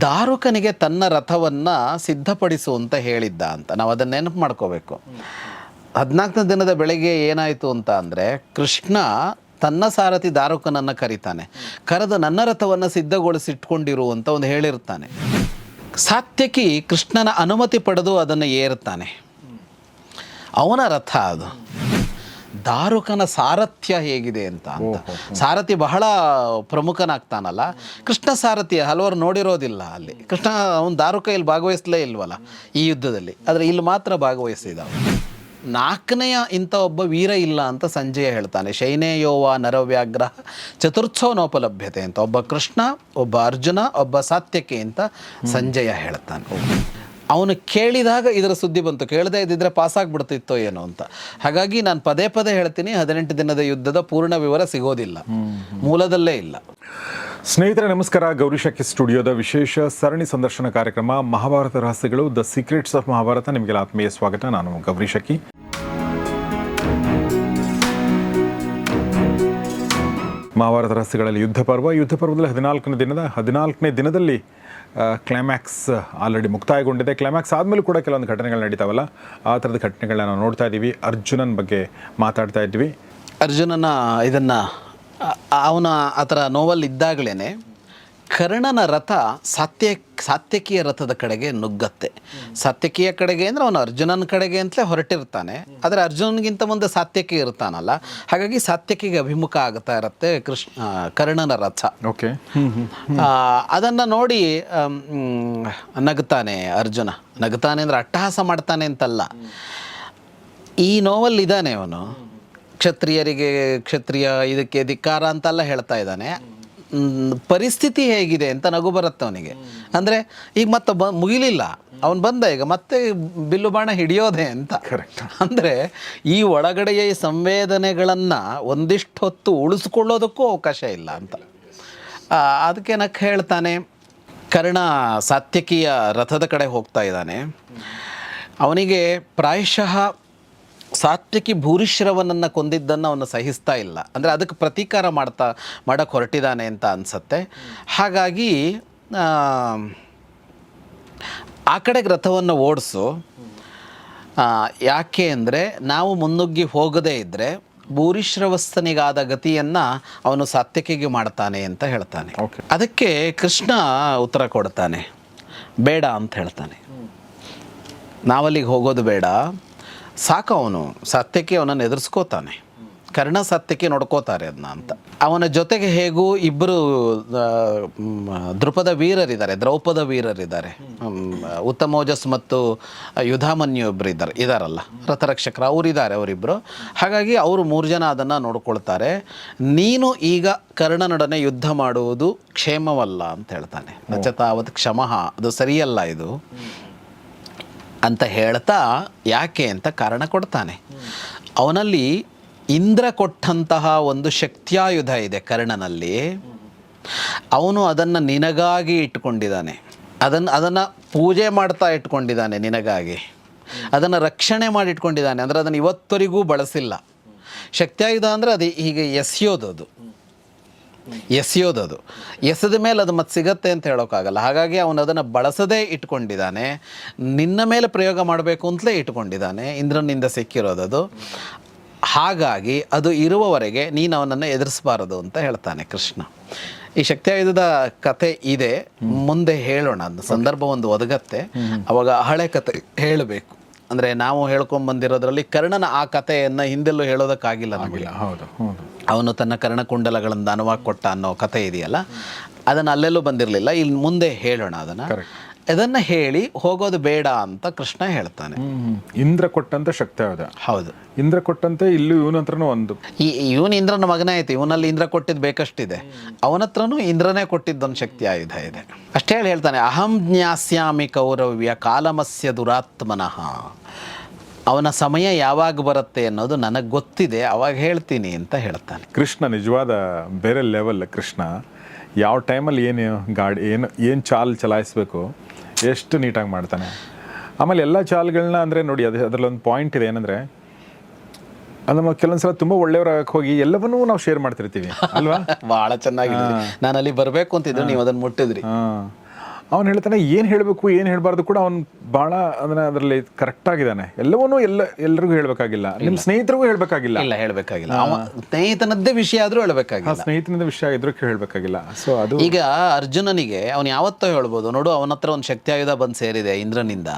ದಾರುಕನಿಗೆ ತನ್ನ ರಥವನ್ನ ಸಿದ್ಧಪಡಿಸು ಅಂತ ಹೇಳಿದ್ದ ಅಂತ. ನಾವು ಅದನ್ನ ನೆನಪು ಮಾಡ್ಕೋಬೇಕು. ಹದಿನಾಲ್ಕನೇ ದಿನದ ಬೆಳಗ್ಗೆ ಏನಾಯಿತು ಅಂತ ಅಂದರೆ, ಕೃಷ್ಣ ತನ್ನ ಸಾರಥಿ ದಾರುಕನನ್ನು ಕರೀತಾನೆ. ಕರೆದು ನನ್ನ ರಥವನ್ನು ಸಿದ್ಧಗೊಳಿಸಿಟ್ಕೊಂಡಿರು ಅಂತ ಒಂದು ಹೇಳಿರ್ತಾನೆ. ಸಾತ್ಯಕಿ ಕೃಷ್ಣನ ಅನುಮತಿ ಪಡೆದು ಅದನ್ನು ಏರುತ್ತಾನೆ. ಅವನ ರಥ ಅದು. ದಾರುಕನ ಸಾರಥ್ಯ ಹೇಗಿದೆ ಅಂತ ಅಂತ. ಸಾರಥಿ ಬಹಳ ಪ್ರಮುಖನಾಗ್ತಾನಲ್ಲ. ಕೃಷ್ಣ ಸಾರಥಿ ಹಲವರು ನೋಡಿರೋದಿಲ್ಲ ಅಲ್ಲಿ. ಕೃಷ್ಣ ಅವನು ದಾರುಕ ಇಲ್ಲಿ ಭಾಗವಹಿಸಲೇ ಇಲ್ವಲ್ಲ ಈ ಯುದ್ಧದಲ್ಲಿ. ಆದರೆ ಇಲ್ಲಿ ಮಾತ್ರ ಭಾಗವಹಿಸಿದ ನಾಲ್ಕನೆಯ ಇಂಥ ಒಬ್ಬ ವೀರ ಇಲ್ಲ ಅಂತ ಸಂಜಯ ಹೇಳ್ತಾನೆ. ಶೈನೇಯೋವ ನರವ್ಯಾಗ್ರಹ ಚತುರ್ಥೋನೋಪಲಭ್ಯತೆ ಅಂತ. ಒಬ್ಬ ಕೃಷ್ಣ ಒಬ್ಬ ಅರ್ಜುನ ಒಬ್ಬ ಸಾತ್ಯಕಿ ಅಂತ ಸಂಜಯ ಹೇಳ್ತಾನೆ. ಅವನು ಕೇಳಿದಾಗ ಇದರ ಸುದ್ದಿ ಬಂತು. ಕೇಳದೇ ಇದ್ದಿದ್ರೆ ಪಾಸ್ ಆಗ್ಬಿಡ್ತಿತ್ತೋ ಏನೋ ಅಂತ. ಹಾಗಾಗಿ ನಾನು ಪದೇ ಪದೇ ಹೇಳ್ತೀನಿ, ಹದಿನೆಂಟು ದಿನದ ಯುದ್ಧದ ಪೂರ್ಣ ವಿವರ ಸಿಗೋದಿಲ್ಲ. ಮೂಲದಲ್ಲೇ ಇಲ್ಲ. ಸ್ನೇಹಿತರೆ, ನಮಸ್ಕಾರ. ಗೌರಿಶಕ್ಕಿ ಸ್ಟುಡಿಯೋದ ವಿಶೇಷ ಸರಣಿ ಸಂದರ್ಶನ ಕಾರ್ಯಕ್ರಮ ಮಹಾಭಾರತ ರಹಸ್ಯಗಳು ದ ಸೀಕ್ರೆಟ್ಸ್ ಆಫ್ ಮಹಾಭಾರತ. ನಿಮಗೆಲ್ಲ ಆತ್ಮೀಯ ಸ್ವಾಗತ. ನಾನು ಗೌರಿಶಕ್ಕಿ ಮಹಾಭಾರತ ರಹಸ್ಯಗಳಲ್ಲಿ ಯುದ್ಧ ಪರ್ವ ಯುದ್ಧ ಪರ್ವದಲ್ಲಿ ಹದಿನಾಲ್ಕನೇ ದಿನದ ಹದಿನಾಲ್ಕನೇ ದಿನದಲ್ಲಿ ಕ್ಲೈಮ್ಯಾಕ್ಸ್ ಆಲ್ರೆಡಿ ಮುಕ್ತಾಯಗೊಂಡಿದೆ. ಕ್ಲೈಮ್ಯಾಕ್ಸ್ ಆದಮೇಲೂ ಕೂಡ ಕೆಲವೊಂದು ಘಟನೆಗಳು ನಡೀತಾವಲ್ಲ? ಆ ಥರದ ಘಟನೆಗಳನ್ನ ನಾವು ನೋಡ್ತಾ ಇದ್ದೀವಿ ಅರ್ಜುನನ ಬಗ್ಗೆ ಮಾತಾಡ್ತಾ ಇದ್ವಿ. ಅರ್ಜುನನ ಇದನ್ನು ಅವನ ಆ ಥರ ನೋವಲ್ಲಿ ಇದ್ದಾಗಲೇ ಕರ್ಣನ ರಥ ಸಾತ್ಯ ಸಾತ್ಯಕಿಯ ರಥದ ಕಡೆಗೆ ನುಗ್ಗತ್ತೆ. ಸಾತ್ಯಕಿಯ ಕಡೆಗೆ ಅಂದರೆ ಅವನು ಅರ್ಜುನನ ಕಡೆಗೆ ಅಂತಲೇ ಹೊರಟಿರ್ತಾನೆ. ಆದರೆ ಅರ್ಜುನನಿಗಿಂತ ಮುಂದೆ ಸಾತ್ಯಕಿ ಇರ್ತಾನಲ್ಲ. ಹಾಗಾಗಿ ಸಾತ್ಯಕಿಗೆ ಅಭಿಮುಖ ಆಗ್ತಾ ಇರುತ್ತೆ ಕೃಷ್ಣ ಕರ್ಣನ ರಥ. ಓಕೆ. ಅದನ್ನು ನೋಡಿ ನಗ್ತಾನೆ ಅರ್ಜುನ. ನಗ್ತಾನೆ ಅಂದ್ರೆ ಅಟ್ಟಹಾಸ ಮಾಡ್ತಾನೆ ಅಂತಲ್ಲ. ಈ ನೋವಲ್ಲಿ ಇದ್ದಾನೆ ಅವನು. ಕ್ಷತ್ರಿಯರಿಗೆ ಕ್ಷತ್ರಿಯ ಇದಕ್ಕೆ ಧಿಕ್ಕಾರ ಅಂತೆಲ್ಲ ಹೇಳ್ತಾ ಇದ್ದಾನೆ. ಪರಿಸ್ಥಿತಿ ಹೇಗಿದೆ ಅಂತ ನಗು ಬರುತ್ತೆ ಅವನಿಗೆ. ಅಂದರೆ ಈಗ ಮತ್ತೆ ಬ ಮುಗಿಲಿಲ್ಲ. ಅವನು ಬಂದ ಈಗ ಮತ್ತೆ ಬಿಲ್ಲು ಬಾಣ ಹಿಡಿಯೋದೆ ಅಂತ. ಕರೆಕ್ಟ್ ಅಂದರೆ ಈ ಒಳಗಡೆಯ ಈ ಸಂವೇದನೆಗಳನ್ನು ಒಂದಿಷ್ಟು ಹೊತ್ತು ಉಳಿಸ್ಕೊಳ್ಳೋದಕ್ಕೂ ಅವಕಾಶ ಇಲ್ಲ ಅಂತ. ಅದಕ್ಕೆ ನಕ್ಕ ಹೇಳ್ತಾನೆ ಕರ್ಣ ಸಾತ್ಯಕೀಯ ರಥದ ಕಡೆ ಹೋಗ್ತಾ ಇದ್ದಾನೆ. ಅವನಿಗೆ ಪ್ರಾಯಶಃ ಸಾತ್ಯಕಿ ಭೂರಿಶ್ರವನನ್ನು ಕೊಂದಿದ್ದನ್ನು ಅವನು ಸಹಿಸ್ತಾ ಇಲ್ಲ. ಅಂದರೆ ಅದಕ್ಕೆ ಪ್ರತೀಕಾರ ಮಾಡ್ತಾ ಮಾಡಕ್ಕೆ ಹೊರಟಿದ್ದಾನೆ ಅಂತ ಅನಿಸತ್ತೆ. ಹಾಗಾಗಿ ಆ, ಕಡೆ ಕಡೆಗೆ ರಥವನ್ನು ಓಡಿಸು ಯಾಕೆ ಅಂದರೆ ನಾವು ಮುನ್ನುಗ್ಗಿ ಹೋಗದೇ ಇದ್ದರೆ ಭೂರಿಶ್ರವಸ್ತನಿಗಾದ ಗತಿಯನ್ನು ಅವನು ಸಾತ್ಯಕಿಗೆ ಮಾಡ್ತಾನೆ ಅಂತ ಹೇಳ್ತಾನೆ. ಅದಕ್ಕೆ ಕೃಷ್ಣ ಉತ್ತರ ಕೊಡ್ತಾನೆ. ಬೇಡ ಅಂತ ಹೇಳ್ತಾನೆ. ನಾವಲ್ಲಿಗೆ ಹೋಗೋದು ಬೇಡ. ಸಾಕು ಅವನು, ಸತ್ಯಕ್ಕೆ ಅವನನ್ನು ಎದುರಿಸ್ಕೋತಾನೆ. ಕರ್ಣ ಸತ್ಯಕ್ಕೆ ನೋಡ್ಕೋತಾರೆ ಅದನ್ನ ಅಂತ. ಅವನ ಜೊತೆಗೆ ಹೇಗೂ ಇಬ್ಬರು ದೃಪದ ವೀರರಿದ್ದಾರೆ, ದ್ರೌಪದ ವೀರರಿದ್ದಾರೆ. ಉತ್ತಮೋಜಸ್ ಮತ್ತು ಯುಧಾಮನ್ಯು ಇಬ್ಬರು ಇದ್ದಾರೆ, ಇದಾರಲ್ಲ, ರಥರಕ್ಷಕರು, ಅವರಿದ್ದಾರೆ ಅವರಿಬ್ಬರು ಹಾಗಾಗಿ ಅವರು ಮೂರು ಜನ ಅದನ್ನು ನೋಡ್ಕೊಳ್ತಾರೆ. ನೀನು ಈಗ ಕರ್ಣನೊಡನೆ ಯುದ್ಧ ಮಾಡುವುದು ಕ್ಷೇಮವಲ್ಲ ಅಂತ ಹೇಳ್ತಾನೆ. ನಚತಾವತ್ ಕ್ಷಮಃ, ಅದು ಸರಿಯಲ್ಲ ಇದು. ಅಂತ ಹೇಳ್ತಾ ಯಾಕೆ ಅಂತ ಕಾರಣ ಕೊಡ್ತಾನೆ. ಅವನಲ್ಲಿ ಇಂದ್ರ ಕೊಟ್ಟಂತಹ ಒಂದು ಶಕ್ತಿಯಾಯುಧ ಇದೆ ಕರ್ಣನಲ್ಲಿ. ಅವನು ಅದನ್ನು ನಿನಗಾಗಿ ಇಟ್ಕೊಂಡಿದ್ದಾನೆ. ಅದನ್ನು ಅದನ್ನು ಪೂಜೆ ಮಾಡ್ತಾ ಇಟ್ಕೊಂಡಿದ್ದಾನೆ ನಿನಗಾಗಿ. ಅದನ್ನು ರಕ್ಷಣೆ ಮಾಡಿ ಇಟ್ಕೊಂಡಿದ್ದಾನೆ. ಅಂದರೆ ಅದನ್ನು ಇವತ್ತರಿಗೂ ಬಳಸಿಲ್ಲ. ಶಕ್ತಿಯಾಯುಧ ಅಂದರೆ ಅದು, ಹೀಗೆ ಎಸೆಯೋದು ಅದು ಎಸೆದ ಮೇಲೆ ಅದು ಮತ್ತೆ ಸಿಗತ್ತೆ ಅಂತ ಹೇಳೋಕ್ಕಾಗಲ್ಲ ಹಾಗಾಗಿ ಅವನು ಅದನ್ನು ಬಳಸದೇ ಇಟ್ಕೊಂಡಿದ್ದಾನೆ. ನಿನ್ನ ಮೇಲೆ ಪ್ರಯೋಗ ಮಾಡಬೇಕು ಅಂತಲೇ ಇಟ್ಕೊಂಡಿದ್ದಾನೆ. ಇಂದ್ರನಿಂದ ಸಿಕ್ಕಿರೋದದು. ಹಾಗಾಗಿ ಅದು ಇರುವವರೆಗೆ ನೀನು ಅವನನ್ನು ಎದುರಿಸಬಾರದು ಅಂತ ಹೇಳ್ತಾನೆ ಕೃಷ್ಣ. ಈ ಶಕ್ತಿಯುಧದ ಕತೆ ಇದೆ. ಮುಂದೆ ಹೇಳೋಣ. ಅದು ಸಂದರ್ಭ ಒಂದು ಒದಗತ್ತೆ. ಅವಾಗ ಹಳೆ ಕತೆ ಹೇಳಬೇಕು. ಅಂದರೆ ನಾವು ಹೇಳ್ಕೊಂಡ್ ಬಂದಿರೋದ್ರಲ್ಲಿ ಕರ್ಣನ ಆ ಕಥೆಯನ್ನು ಹಿಂದೆಲ್ಲೂ ಹೇಳೋದಕ್ಕಾಗಿಲ್ಲ ನಮಗೆ. ಹೌದು ಹೌದು. ಅವನು ತನ್ನ ಕರ್ಣಕುಂಡಲಗಳನ್ನು ದಾನವಾಗಿ ಕೊಟ್ಟ ಅನ್ನೋ ಕಥೆ ಇದೆಯಲ್ಲ? ಅದನ್ನು ಅಲ್ಲೆಲ್ಲೂ ಬಂದಿರಲಿಲ್ಲ. ಇಲ್ಲಿ ಮುಂದೆ ಹೇಳೋಣ ಅದನ್ನು. ಇದನ್ನು ಹೇಳಿ ಹೋಗೋದು ಬೇಡ ಅಂತ ಕೃಷ್ಣ ಹೇಳ್ತಾನೆ. ಇಂದ್ರ ಕೊಟ್ಟಂತ ಶಕ್ತಿ ಅದ. ಹೌದು. ಇಂದ್ರ ಕೊಟ್ಟಂತೆ ಇಲ್ಲೂ ಇವನ ಹತ್ರನೂ ಒಂದು. ಈ ಇವನು ಇಂದ್ರನ ಮಗನೇ ಆಯ್ತು. ಇವನಲ್ಲಿ ಇಂದ್ರ ಕೊಟ್ಟಿದ್ದು ಬೇಕಷ್ಟಿದೆ. ಅವನ ಹತ್ರನೂ ಇಂದ್ರನೇ ಕೊಟ್ಟಿದ್ದೊಂದು ಶಕ್ತಿ ಆಯುಧ ಇದೆ. ಅಷ್ಟೇ ಹೇಳಿ ಹೇಳ್ತಾನೆ ಅಹಂ ಜ್ಞಾಸ್ಯಾಮಿ ಕೌರವ್ಯ ಕಾಲಮಸ್ಯ ದುರಾತ್ಮನಃ. ಅವನ ಸಮಯ ಯಾವಾಗ ಬರುತ್ತೆ ಅನ್ನೋದು ನನಗೆ ಗೊತ್ತಿದೆ ಅವಾಗ ಹೇಳ್ತೀನಿ ಅಂತ ಹೇಳ್ತಾನೆ. ಕೃಷ್ಣ ನಿಜವಾದ ಬೇರೆ ಲೆವೆಲ್ ಕೃಷ್ಣ. ಯಾವ ಟೈಮಲ್ಲಿ ಏನು ಗಾಡಿ ಏನು ಏನು ಚಾಲ್ ಚಲಾಯಿಸ್ಬೇಕು ಎಷ್ಟು ನೀಟಾಗಿ ಮಾಡ್ತಾನೆ. ಆಮೇಲೆ ಎಲ್ಲ ಚಾಲ್ಗಳನ್ನ ಅಂದರೆ ನೋಡಿ ಅದು ಅದರಲ್ಲೊಂದು ಪಾಯಿಂಟ್ ಇದೆ ಏನಂದರೆ ಅದು ನಮ್ಮ ಕೆಲವೊಂದು ಸಲ ತುಂಬ ಒಳ್ಳೆಯವರಾಗಕ್ಕೆ ಹೋಗಿ ಎಲ್ಲವನ್ನೂ ನಾವು ಶೇರ್ ಮಾಡ್ತಿರ್ತೀವಿ ಅಲ್ವಾ? ಬಹಳ ಚೆನ್ನಾಗಿದೆ ನಾನು ಅಲ್ಲಿ ಬರಬೇಕು ಅಂತಿದ್ರು ನೀವು ಅದನ್ನು ಮುಟ್ಟಿದ್ರಿ. ಹಾಂ. ಅವನು ಹೇಳ್ತಾನೆ ಏನು ಹೇಳಬೇಕು ಏನು ಹೇಳಬಾರ್ದು ಕೂಡ ಅವ್ನು ಭಾಳ ಅದನ್ನ ಅದರಲ್ಲಿ ಕರೆಕ್ಟ್ ಆಗಿದ್ದಾನೆ. ಎಲ್ಲವನ್ನೂ ಎಲ್ಲ ಎಲ್ರಿಗೂ ಹೇಳಬೇಕಾಗಿಲ್ಲ. ನಿಮ್ಮ ಸ್ನೇಹಿತರಿಗೂ ಹೇಳಬೇಕಾಗಿಲ್ಲ. ಇಲ್ಲ ಹೇಳಬೇಕಾಗಿಲ್ಲ. ಅವ ಸ್ನೇಹಿತನದ್ದೇ ವಿಷಯ ಆದರೂ ಹೇಳಬೇಕಾಗಿಲ್ಲ. ಸ್ನೇಹಿತನದ ವಿಷಯ ಇದ್ರೂ ಹೇಳಬೇಕಾಗಿಲ್ಲ. ಸೊ ಅದು ಈಗ ಅರ್ಜುನನಿಗೆ ಅವನು ಯಾವತ್ತೋ ಹೇಳ್ಬೋದು ನೋಡು ಅವನ ಹತ್ರ ಒಂದು ಶಕ್ತಿ ಆಯುಧ ಬಂದು ಸೇರಿದೆ ಇಂದ್ರನಿಂದ.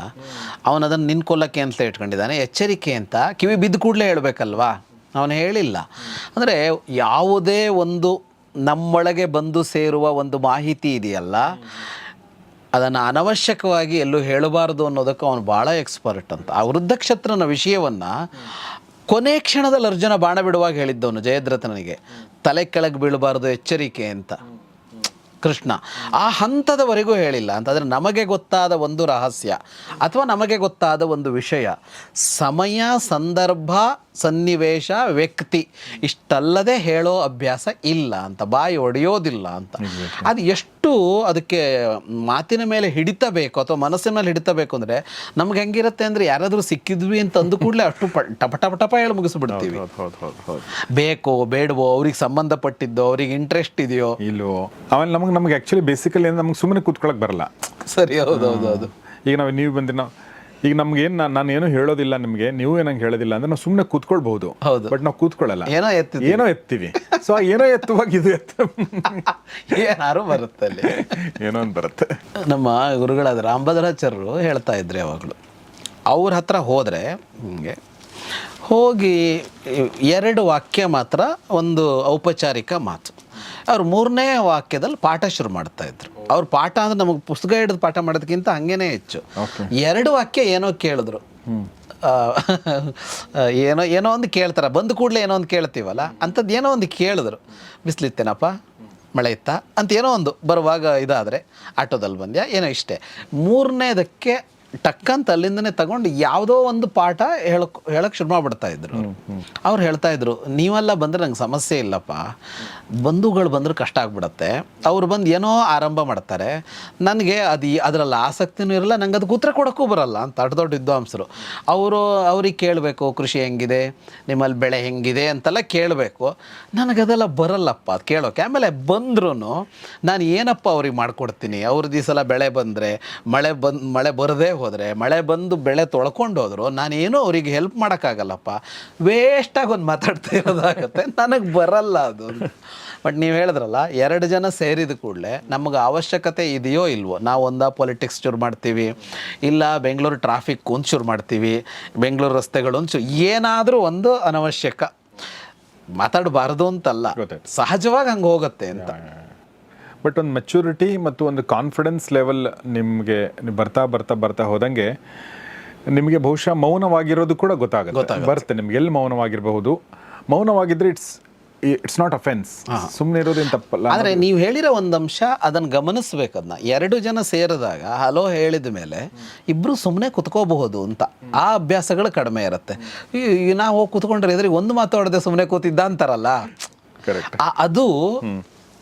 ಅವನು ಅದನ್ನು ನಿನ್ ಕೊಲ್ಲಕ್ಕೆ ಅಂತ ಇಟ್ಕೊಂಡಿದ್ದಾನೆ ಎಚ್ಚರಿಕೆ ಅಂತ ಕಿವಿ ಬಿದ್ದ ಕೂಡಲೇ ಹೇಳಬೇಕಲ್ವಾ? ಅವನು ಹೇಳಿಲ್ಲ. ಅಂದರೆ ಯಾವುದೇ ಒಂದು ನಮ್ಮೊಳಗೆ ಬಂದು ಸೇರುವ ಒಂದು ಮಾಹಿತಿ ಇದೆಯಲ್ಲ ಅದನ್ನು ಅನವಶ್ಯಕವಾಗಿ ಎಲ್ಲೂ ಹೇಳಬಾರದು ಅನ್ನೋದಕ್ಕೆ ಅವನು ಭಾಳ ಎಕ್ಸ್ಪರ್ಟ್ ಅಂತ. ಆ ವೃದ್ಧಕ್ಷತ್ರನ ವಿಷಯವನ್ನು ಕೊನೆ ಕ್ಷಣದಲ್ಲಿ ಅರ್ಜುನ ಬಾಣ ಬಿಡುವಾಗ ಹೇಳಿದ್ದವನು ಜಯದ್ರಥನಿಗೆ, ತಲೆ ಕೆಳಗೆ ಬೀಳಬಾರ್ದು ಎಚ್ಚರಿಕೆ ಅಂತ. ಕೃಷ್ಣ, ಆ ಹಂತದವರೆಗೂ ಹೇಳಿಲ್ಲ, ಅಂತಂದರೆ ನಮಗೆ ಗೊತ್ತಾದ ಒಂದು ರಹಸ್ಯ, ಅಥವಾ ನಮಗೆ ಗೊತ್ತಾದ ಒಂದು ವಿಷಯ, ಸಮಯ, ಸಂದರ್ಭ ಸನ್ನಿವೇಶ ವ್ಯಕ್ತಿ. ಇಷ್ಟಲ್ಲದೆ ಹೇಳೋ ಅಭ್ಯಾಸ ಇಲ್ಲ ಅಂತ ಬಾಯಿ ಒಡೆಯೋದಿಲ್ಲ ಅಂತ. ಅದು ಎಷ್ಟು ಅದಕ್ಕೆ ಮಾತಿನ ಮೇಲೆ ಹಿಡಿತಬೇಕು ಅಥವಾ ಮನಸ್ಸಿನ ಮೇಲೆ ಹಿಡಿತಬೇಕು ಅಂದರೆ ನಮ್ಗೆ ಹೆಂಗಿರುತ್ತೆ ಅಂದರೆ ಯಾರಾದರೂ ಸಿಕ್ಕಿದ್ವಿ ಅಂತ ಅಂದು ಕೂಡಲೇ ಅಷ್ಟು ಟಪ ಟಪ ಟಪ ಹೇಳಿ ಮುಗಿಸ್ಬಿಡ್ತೀವಿ. ಬೇಕೋ ಬೇಡವೋ ಅವ್ರಿಗೆ ಸಂಬಂಧಪಟ್ಟಿದ್ದೋ ಅವ್ರಿಗೆ ಇಂಟ್ರೆಸ್ಟ್ ಇದೆಯೋ? ಇಲ್ಲೋ ಆಮೇಲೆ ನಮಗೆ ನಮಗೆ ಆ್ಯಕ್ಚುಲಿ ಬೇಸಿಕಲಿ ನಮ್ಗೆ ಸುಮ್ಮನೆ ಕೂತ್ಕೊಳ್ಳೋಕೆ ಬರಲ್ಲ. ಸರಿ ಹೌದು ಹೌದು ಹೌದು. ಈಗ ನಾವು ನೀವು ಬಂದಿನ ನಾವು ಈಗ ನಮ್ಗೆ ಏನು ನಾನು ಏನು ಹೇಳೋದಿಲ್ಲ ನಿಮಗೆ ನೀವು ಏನಂಗೆ ಹೇಳೋದಿಲ್ಲ ಅಂದ್ರೆ ನಾವು ಸುಮ್ಮನೆ ಕೂತ್ಕೊಳ್ಬಹುದು. ಹೌದು. ಬಟ್ ನಾವು ಕೂತ್ಕೊಳ್ಳಲ್ಲ ಏನೋ ಎತ್ತಿ ಏನೋ ಎತ್ತೀವಿ. ಸೊ ಆ ಏನೋ ಎತ್ತುವಾಗ ಇದು ಎತ್ತ ಏನಾರು ಬರುತ್ತೆ ಅಲ್ಲಿ. ಏನೋ ಒಂದು ಬರುತ್ತೆ. ನಮ್ಮ ಗುರುಗಳಾದ ರಾಮಭದ್ರಾಚಾರ್ಯರು ಹೇಳ್ತಾ ಇದ್ರು ಯಾವಾಗಲೂ. ಅವ್ರ ಹತ್ರ ಹೋದರೆ ಹಿಂಗೆ ಹೋಗಿ ಎರಡು ವಾಕ್ಯ ಮಾತ್ರ ಒಂದು ಔಪಚಾರಿಕ ಮಾತು. ಅವ್ರು ಮೂರನೇ ವಾಕ್ಯದಲ್ಲಿ ಪಾಠ ಶುರು ಮಾಡ್ತಾ ಇದ್ರು. ಅವ್ರ ಪಾಠ ಅಂದ್ರೆ ನಮಗೆ ಪುಸ್ತಕ ಹಿಡಿದು ಪಾಠ ಮಾಡೋದಕ್ಕಿಂತ ಹಂಗೇನೆ ಹೆಚ್ಚು. ಎರಡು ವಾಕ್ಯ ಏನೋ ಕೇಳಿದ್ರು. ಏನೋ ಏನೋ ಒಂದು ಕೇಳ್ತಾರೆ. ಬಂದ ಕೂಡಲೇ ಏನೋ ಒಂದು ಕೇಳ್ತೀವಲ್ಲ? ಅಂಥದ್ದು ಏನೋ ಒಂದು ಕೇಳಿದ್ರು. ಬಿಸಿಲಿತ್ತೇನಪ್ಪ? ಮಳೆ ಇತ್ತ? ಅಂತ ಏನೋ ಒಂದು ಬರುವಾಗ ಇದಾದರೆ ಆಟೋದಲ್ಲಿ ಬಂದ್ಯಾ? ಏನೋ ಇಷ್ಟೇ. ಮೂರನೇದಕ್ಕೆ ಟಕ್ಕಂತ ಅಲ್ಲಿಂದನೇ ತಗೊಂಡು ಯಾವುದೋ ಒಂದು ಪಾಠ ಹೇಳಕ್ ಹೇಳಕ್ಕೆ ಶುರು ಮಾಡ್ಬಿಡ್ತಾ ಇದ್ರು. ಅವ್ರು ಹೇಳ್ತಾ ಇದ್ರು ನೀವೆಲ್ಲ ಬಂದರೆ ನಂಗೆ ಸಮಸ್ಯೆ ಇಲ್ಲಪ್ಪ. ಬಂಧುಗಳು ಬಂದರೆ ಕಷ್ಟ ಆಗ್ಬಿಡತ್ತೆ. ಅವ್ರು ಬಂದು ಏನೋ ಆರಂಭ ಮಾಡ್ತಾರೆ. ನನಗೆ ಅದು ಅದರಲ್ಲಿ ಆಸಕ್ತಿನೂ ಇರಲ್ಲ ನನಗೆ ಅದಕ್ಕೆ ಉತ್ತರ ಕೊಡೋಕ್ಕೂ ಬರಲ್ಲ ಅಂತ ದೊಡ್ಡ ದೊಡ್ಡ ವಿದ್ವಾಂಸರು. ಅವರು ಅವ್ರಿಗೆ ಕೇಳಬೇಕು, ಕೃಷಿ ಹೆಂಗಿದೆ, ನಿಮ್ಮಲ್ಲಿ ಬೆಳೆ ಹೆಂಗಿದೆ ಅಂತೆಲ್ಲ ಕೇಳಬೇಕು. ನನಗದೆಲ್ಲ ಬರಲ್ಲಪ್ಪ ಅದು ಕೇಳೋಕೆ. ಆಮೇಲೆ ಬಂದ್ರೂ ನಾನು ಏನಪ್ಪ ಅವ್ರಿಗೆ ಮಾಡ್ಕೊಡ್ತೀನಿ? ಅವ್ರದ್ದು ಈ ಬೆಳೆ ಬಂದರೆ, ಮಳೆ ಬಂದು, ಮಳೆ ಬರದೇ ಹೋದರೆ, ಮಳೆ ಬಂದು ಬೆಳೆ ತೊಳ್ಕೊಂಡು ಹೋದ್ರು, ನಾನೇನೋ ಅವ್ರಿಗೆ ಹೆಲ್ಪ್ ಮಾಡೋಕ್ಕಾಗಲ್ಲಪ್ಪ. ವೇಸ್ಟಾಗಿ ಒಂದು ಮಾತಾಡ್ತಾ ಇರೋದಾಗುತ್ತೆ. ನನಗೆ ಬರಲ್ಲ ಅದು ಬಟ್ ನೀವು ಹೇಳಿದ್ರಲ್ಲ ಎರಡು ಜನ ಸೇರಿದ ಕೂಡಲೇ ನಮಗೆ ಅವಶ್ಯಕತೆ ಇದೆಯೋ ಇಲ್ವೋ ನಾವು ಒಂದ ಪೊಲಿಟಿಕ್ಸ್ ಶುರು ಮಾಡ್ತೀವಿ ಇಲ್ಲ ಬೆಂಗಳೂರು ಟ್ರಾಫಿಕ್ ಒಂದು ಶುರು ಮಾಡ್ತೀವಿ ಬೆಂಗಳೂರು ರಸ್ತೆಗಳು ಒಂದು ಏನಾದರೂ ಒಂದು ಅನವಶ್ಯಕ. ಮಾತಾಡಬಾರ್ದು ಅಂತಲ್ಲ. ಸಹಜವಾಗಿ ಹಂಗೆ ಹೋಗುತ್ತೆ ಅಂತ. ಬಟ್ ಒಂದು ಮೆಚುರಿಟಿ ಮತ್ತು ಒಂದು ಕಾನ್ಫಿಡೆನ್ಸ್ ಲೆವೆಲ್ ನಿಮಗೆ ಬರ್ತಾ ಬರ್ತಾ ಬರ್ತಾ ಹೋದಂಗೆ ನಿಮಗೆ ಬಹುಶಃ ಮೌನವಾಗಿರೋದು ಕೂಡ ಗೊತ್ತಾಗುತ್ತೆ. ಬರುತ್ತೆ ನಿಮ್ಗೆ. ಎಲ್ಲಿ ಮೌನವಾಗಿರಬಹುದು? ಮೌನವಾಗಿದ್ದರೆ ಇಟ್ಸ್ ಇಟ್ಸ್ ನಾಟ್ ಅಫೆನ್ಸ್ ಸುಮ್ಮನೆ ಇರೋದೇನು ತಪ್ಪಲ್ಲ. ಆದರೆ ನೀವು ಹೇಳಿರೋ ಒಂದು ಅಂಶ ಅದನ್ನು ಗಮನಿಸ್ಬೇಕು ಅದನ್ನ ಎರಡು ಜನ ಸೇರಿದಾಗ ಹಲೋ ಹೇಳಿದ ಮೇಲೆ ಇಬ್ಬರು ಸುಮ್ಮನೆ ಕುತ್ಕೋಬಹುದು ಅಂತ. ಆ ಅಭ್ಯಾಸಗಳು ಕಡಿಮೆ ಇರುತ್ತೆ. ನಾವು ಹೋಗಿ ಕುತ್ಕೊಂಡ್ರೆ ಎದುರಿಗೆ ಒಂದು ಮಾತಾಡದೆ ಸುಮ್ಮನೆ ಕೂತಿದ್ದ ಅಂತಾರಲ್ಲ. ಅದು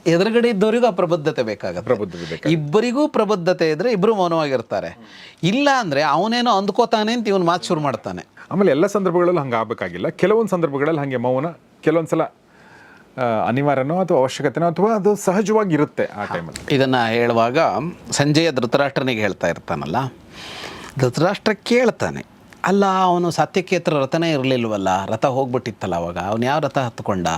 ಎದುರುಗಡೆ ಇದ್ದವರಿಗೂ ಆ ಪ್ರಬುದ್ಧತೆ ಬೇಕಾಗುತ್ತೆ. ಇಬ್ಬರಿಗೂ ಪ್ರಬುದ್ಧತೆ ಇದ್ರೆ ಇಬ್ಬರು ಮೌನವಾಗಿರ್ತಾರೆ. ಇಲ್ಲ ಅಂದ್ರೆ ಅವನೇನೋ ಅಂದ್ಕೋತಾನೆ ಅಂತ ಇವನು ಮಾತು ಶುರು ಮಾಡ್ತಾನೆ. ಆಮೇಲೆ ಎಲ್ಲ ಸಂದರ್ಭಗಳಲ್ಲೂ ಹಂಗೆ ಆಗಬೇಕಾಗಿಲ್ಲ ಕೆಲವೊಂದು ಸಂದರ್ಭಗಳಲ್ಲಿ ಹಾಗೆ ಮೌನ ಕೆಲವೊಂದು ಸಲ ಆ, ಅನಿವಾರ್ಯನೋ ಅಥವಾ ಅವಶ್ಯಕತೆನೋ ಅಥವಾ ಅದು ಸಹಜವಾಗಿರುತ್ತೆ ಆ ಟೈಮಲ್ಲಿ ಇದನ್ನು ಹೇಳುವಾಗ ಸಂಜೆಯ ಧೃತರಾಷ್ಟ್ರನಿಗೆ ಹೇಳ್ತಾ ಇರ್ತಾನಲ್ಲ? ಧೃತರಾಷ್ಟ್ರ ಕೇಳ್ತಾನೆ. ಅಲ್ಲ ಅವನು ಸತ್ಯಕೇತ್ರ ರಥನೇ ಇರಲಿಲ್ವಲ್ಲ? ರಥ ಹೋಗ್ಬಿಟ್ಟಿತ್ತಲ್ಲ ಅವಾಗ. ಅವನು ಯಾವ ರಥ ಹತ್ಕೊಂಡ?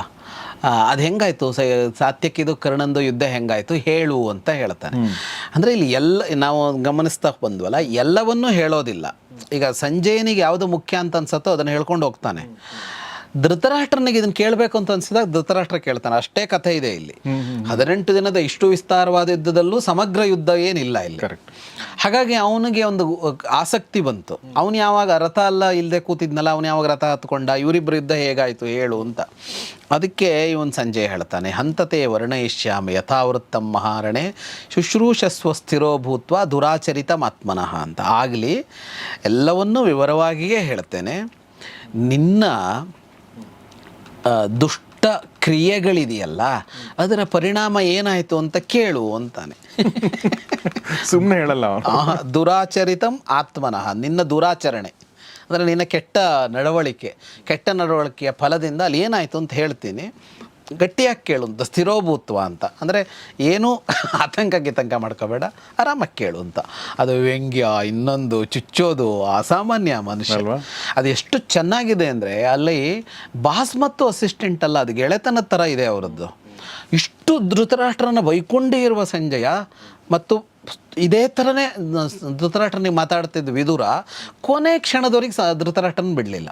ಅದು ಹೆಂಗಾಯ್ತು? ಸ ಸಾತ್ಯಕ್ಕಿದು ಕರ್ಣಂದು ಯುದ್ಧ ಹೆಂಗಾಯ್ತು? ಹೇಳು ಅಂತ ಹೇಳ್ತಾನೆ. ಅಂದರೆ ಇಲ್ಲಿ ಎಲ್ಲ ನಾವು ಗಮನಿಸ್ತಾ ಬಂದ್ವಲ್ಲ ಎಲ್ಲವನ್ನೂ ಹೇಳೋದಿಲ್ಲ. ಈಗ ಸಂಜಯನಿಗೆ ಯಾವುದು ಮುಖ್ಯ ಅಂತ ಅನ್ಸತ್ತೋ ಅದನ್ನು ಹೇಳ್ಕೊಂಡು ಹೋಗ್ತಾನೆ. ಧೃತರಾಷ್ಟ್ರನಿಗೆ ಇದನ್ನ ಕೇಳಬೇಕು ಅಂತ ಅನ್ಸಿದಾಗ ಧೃತರಾಷ್ಟ್ರ ಕೇಳ್ತಾನೆ. ಅಷ್ಟೇ ಕಥೆ ಇದೆ ಇಲ್ಲಿ. ಹದಿನೆಂಟು ದಿನದ ಇಷ್ಟು ವಿಸ್ತಾರವಾದ ಯುದ್ಧದಲ್ಲೂ ಸಮಗ್ರ ಯುದ್ಧ ಏನಿಲ್ಲ ಇಲ್ಲಿ. ಕರೆಕ್ಟ್ ಹಾಗಾಗಿ ಅವನಿಗೆ ಒಂದು ಆಸಕ್ತಿ ಬಂತು. ಅವನು ಯಾವಾಗ ರಥ ಅಲ್ಲ ಇಲ್ಲದೆ ಕೂತಿದ್ನಲ್ಲ ಅವನು ಯಾವಾಗ ರಥ ಹತ್ಕೊಂಡ ಇವರಿಬ್ಬರ ಯುದ್ಧ ಹೇಗಾಯಿತು ಹೇಳು ಅಂತ. ಅದಕ್ಕೆ ಇವನು ಸಂಜೆ ಹೇಳ್ತಾನೆ ಹಂತತೆ ವರ್ಣಯಿಷ್ಯಾಮ ಯಥಾವೃತ್ತಂ ಮಹಾರಣೆ ಶುಶ್ರೂಷಸ್ವ ಸ್ಥಿರೋ ಭೂತ್ವ ದುರಾಚರಿತ ಆತ್ಮನಃ ಅಂತ. ಆಗಲಿ ಎಲ್ಲವನ್ನೂ ವಿವರವಾಗಿಯೇ ಹೇಳ್ತೇನೆ. ನಿನ್ನ ದುಷ್ಟ ಕ್ರಿಯೆಗಳಿದೆಯಲ್ಲ ಅದರ ಪರಿಣಾಮ ಏನಾಯಿತು ಅಂತ ಕೇಳು ಅಂತಾನೆ. ಸುಮ್ಮನೆ ಹೇಳಲ್ಲ ದುರಾಚರಿತಂ ಆತ್ಮನಃ ನಿನ್ನ ದುರಾಚರಣೆ. ಅಂದರೆ ನಿನ್ನ ಕೆಟ್ಟ ನಡವಳಿಕೆ ಕೆಟ್ಟ ನಡವಳಿಕೆಯ ಫಲದಿಂದ ಅಲ್ಲಿ ಏನಾಯಿತು ಅಂತ ಹೇಳ್ತೀನಿ. ಗಟ್ಟಿಯಾಗಿ ಕೇಳು ಅಂತ ಸ್ಥಿರೋಭೂತ್ವ ಅಂತ. ಅಂದರೆ ಏನೂ ಆತಂಕ ಗೀತಂಕ ಮಾಡ್ಕೋಬೇಡ ಆರಾಮಾಗಿ ಕೇಳು ಅಂತ. ಅದು ವ್ಯಂಗ್ಯ ಇನ್ನೊಂದು ಚುಚ್ಚೋದು ಅಸಾಮಾನ್ಯ ಮನುಷ್ಯ? ಅದು ಎಷ್ಟು ಚೆನ್ನಾಗಿದೆ ಅಂದರೆ ಅಲ್ಲಿ ಬಾಸ್ ಮತ್ತು ಅಸಿಸ್ಟೆಂಟ್ ಅಲ್ಲ ಅದು ಗೆಳೆತನ ಥರ ಇದೆ ಅವರದ್ದು. ಇಷ್ಟು ಧೃತರಾಷ್ಟ್ರನ ಬೈಕೊಂಡೇ ಇರುವ ಸಂಜಯ ಮತ್ತು ಇದೇ ಥರನೇ ಧೃತರಾಷ್ಟ್ರನಿಗೆ ಮಾತಾಡ್ತಿದ್ದ ವಿದುರ ಕೊನೆ ಕ್ಷಣದವರೆಗೆ ಸ ಧೃತರಾಷ್ಟ್ರನ ಬಿಡಲಿಲ್ಲ.